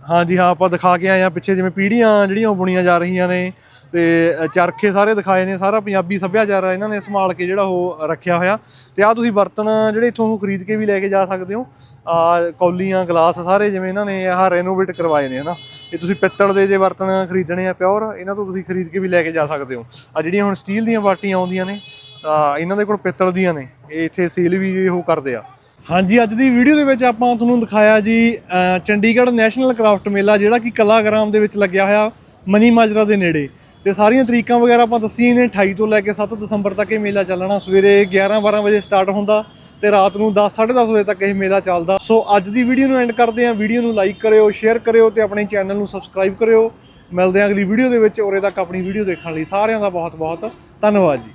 ਹਾਂਜੀ ਹਾਂ ਆਪਾਂ ਦਿਖਾ ਕੇ ਆਏ ਆ ਪਿੱਛੇ ਜਿਵੇਂ ਪੀੜੀਆਂ ਜਿਹੜੀਆਂ ਬੁਣੀਆਂ ਜਾ ਰਹੀਆਂ ਨੇ। ਤੇ ਚਰਖੇ ਸਾਰੇ ਦਿਖਾਏ ਨੇ, ਸਾਰਾ ਪੰਜਾਬੀ ਸੱਭਿਆਚਾਰ ਇਹਨਾਂ ਨੇ ਸੰਭਾਲ ਕੇ ਜਿਹੜਾ ਉਹ ਰੱਖਿਆ ਹੋਇਆ। ਤੇ ਆ ਤੁਸੀਂ ਬਰਤਨ ਜਿਹੜੇ ਇੱਥੋਂ ਖਰੀਦ ਕੇ ਵੀ ਲੈ ਕੇ ਜਾ ਸਕਦੇ ਹੋ। ਆ ਕੌਲੀਆਂ, ਗਲਾਸ ਸਾਰੇ ਜਿਵੇਂ ਇਹਨਾਂ ਨੇ ਆਹ ਰੈਨੋਵੇਟ ਕਰਵਾਏ ਨੇ, ਹਨਾ। ਇਹ ਤੁਸੀਂ ਪਿੱਤਲ ਦੇ ਜੇ ਬਰਤਨ ਖਰੀਦਣੇ ਆ ਪਿਓਰ, ਇਹਨਾਂ ਤੋਂ ਤੁਸੀਂ ਖਰੀਦ ਕੇ ਵੀ ਲੈ ਕੇ ਜਾ ਸਕਦੇ ਹੋ। ਆ ਜਿਹੜੀਆਂ ਹੁਣ ਸਟੀਲ ਦੀਆਂ ਬਾਟੀਆਂ ਆਉਂਦੀਆਂ ਨੇ, ਆ ਇਹਨਾਂ ਦੇ ਕੋਲ ਪਿੱਤਲ ਦੀਆਂ ਨੇ, ਇਹ ਇੱਥੇ ਸੇਲ ਵੀ ਉਹ ਕਰਦੇ ਆ। ਹਾਂਜੀ, ਅੱਜ ਦੀ ਵੀਡੀਓ ਦੇ ਵਿੱਚ ਆਪਾਂ ਤੁਹਾਨੂੰ ਦਿਖਾਇਆ ਜੀ ਚੰਡੀਗੜ੍ਹ ਨੈਸ਼ਨਲ ਕਰਾਫਟ ਮੇਲਾ, ਜਿਹੜਾ ਕਿ ਕਲਾਗ੍ਰਾਮ ਦੇ ਵਿੱਚ ਲੱਗਿਆ ਹੋਇਆ ਮਨੀ ਮਾਜਰਾ ਦੇ ਨੇੜੇ। ਤੇ ਸਾਰੀਆਂ ਤਰੀਕਾਂ ਵਗੈਰਾ ਆਪਾਂ ਦੱਸੀਆਂ ਨੇ 28 ਤੋਂ ਲੈ ਕੇ 7 ਦਸੰਬਰ ਤੱਕ ਇਹ ਮੇਲਾ ਚੱਲਣਾ। ਸਵੇਰੇ 11 12 ਵਜੇ ਸਟਾਰਟ ਹੁੰਦਾ ਤੇ ਰਾਤ ਨੂੰ 10 10:30 ਵਜੇ ਤੱਕ ਇਹ ਮੇਲਾ ਚੱਲਦਾ। ਸੋ ਅੱਜ ਦੀ ਵੀਡੀਓ ਨੂੰ ਐਂਡ ਕਰਦੇ ਹਾਂ। ਵੀਡੀਓ ਨੂੰ ਲਾਈਕ ਕਰਿਓ ਸ਼ੇਅਰ ਕਰਿਓ ਤੇ ਆਪਣੇ ਚੈਨਲ ਨੂੰ ਸਬਸਕ੍ਰਾਈਬ ਕਰਿਓ। ਮਿਲਦੇ ਹਾਂ ਅਗਲੀ ਵੀਡੀਓ ਦੇ ਵਿੱਚ। ਉਰੇ ਤੱਕ ਆਪਣੀ ਵੀਡੀਓ ਦੇਖਣ ਲਈ ਸਾਰਿਆਂ ਦਾ ਬਹੁਤ ਬਹੁਤ ਧੰਨਵਾਦ ਜੀ।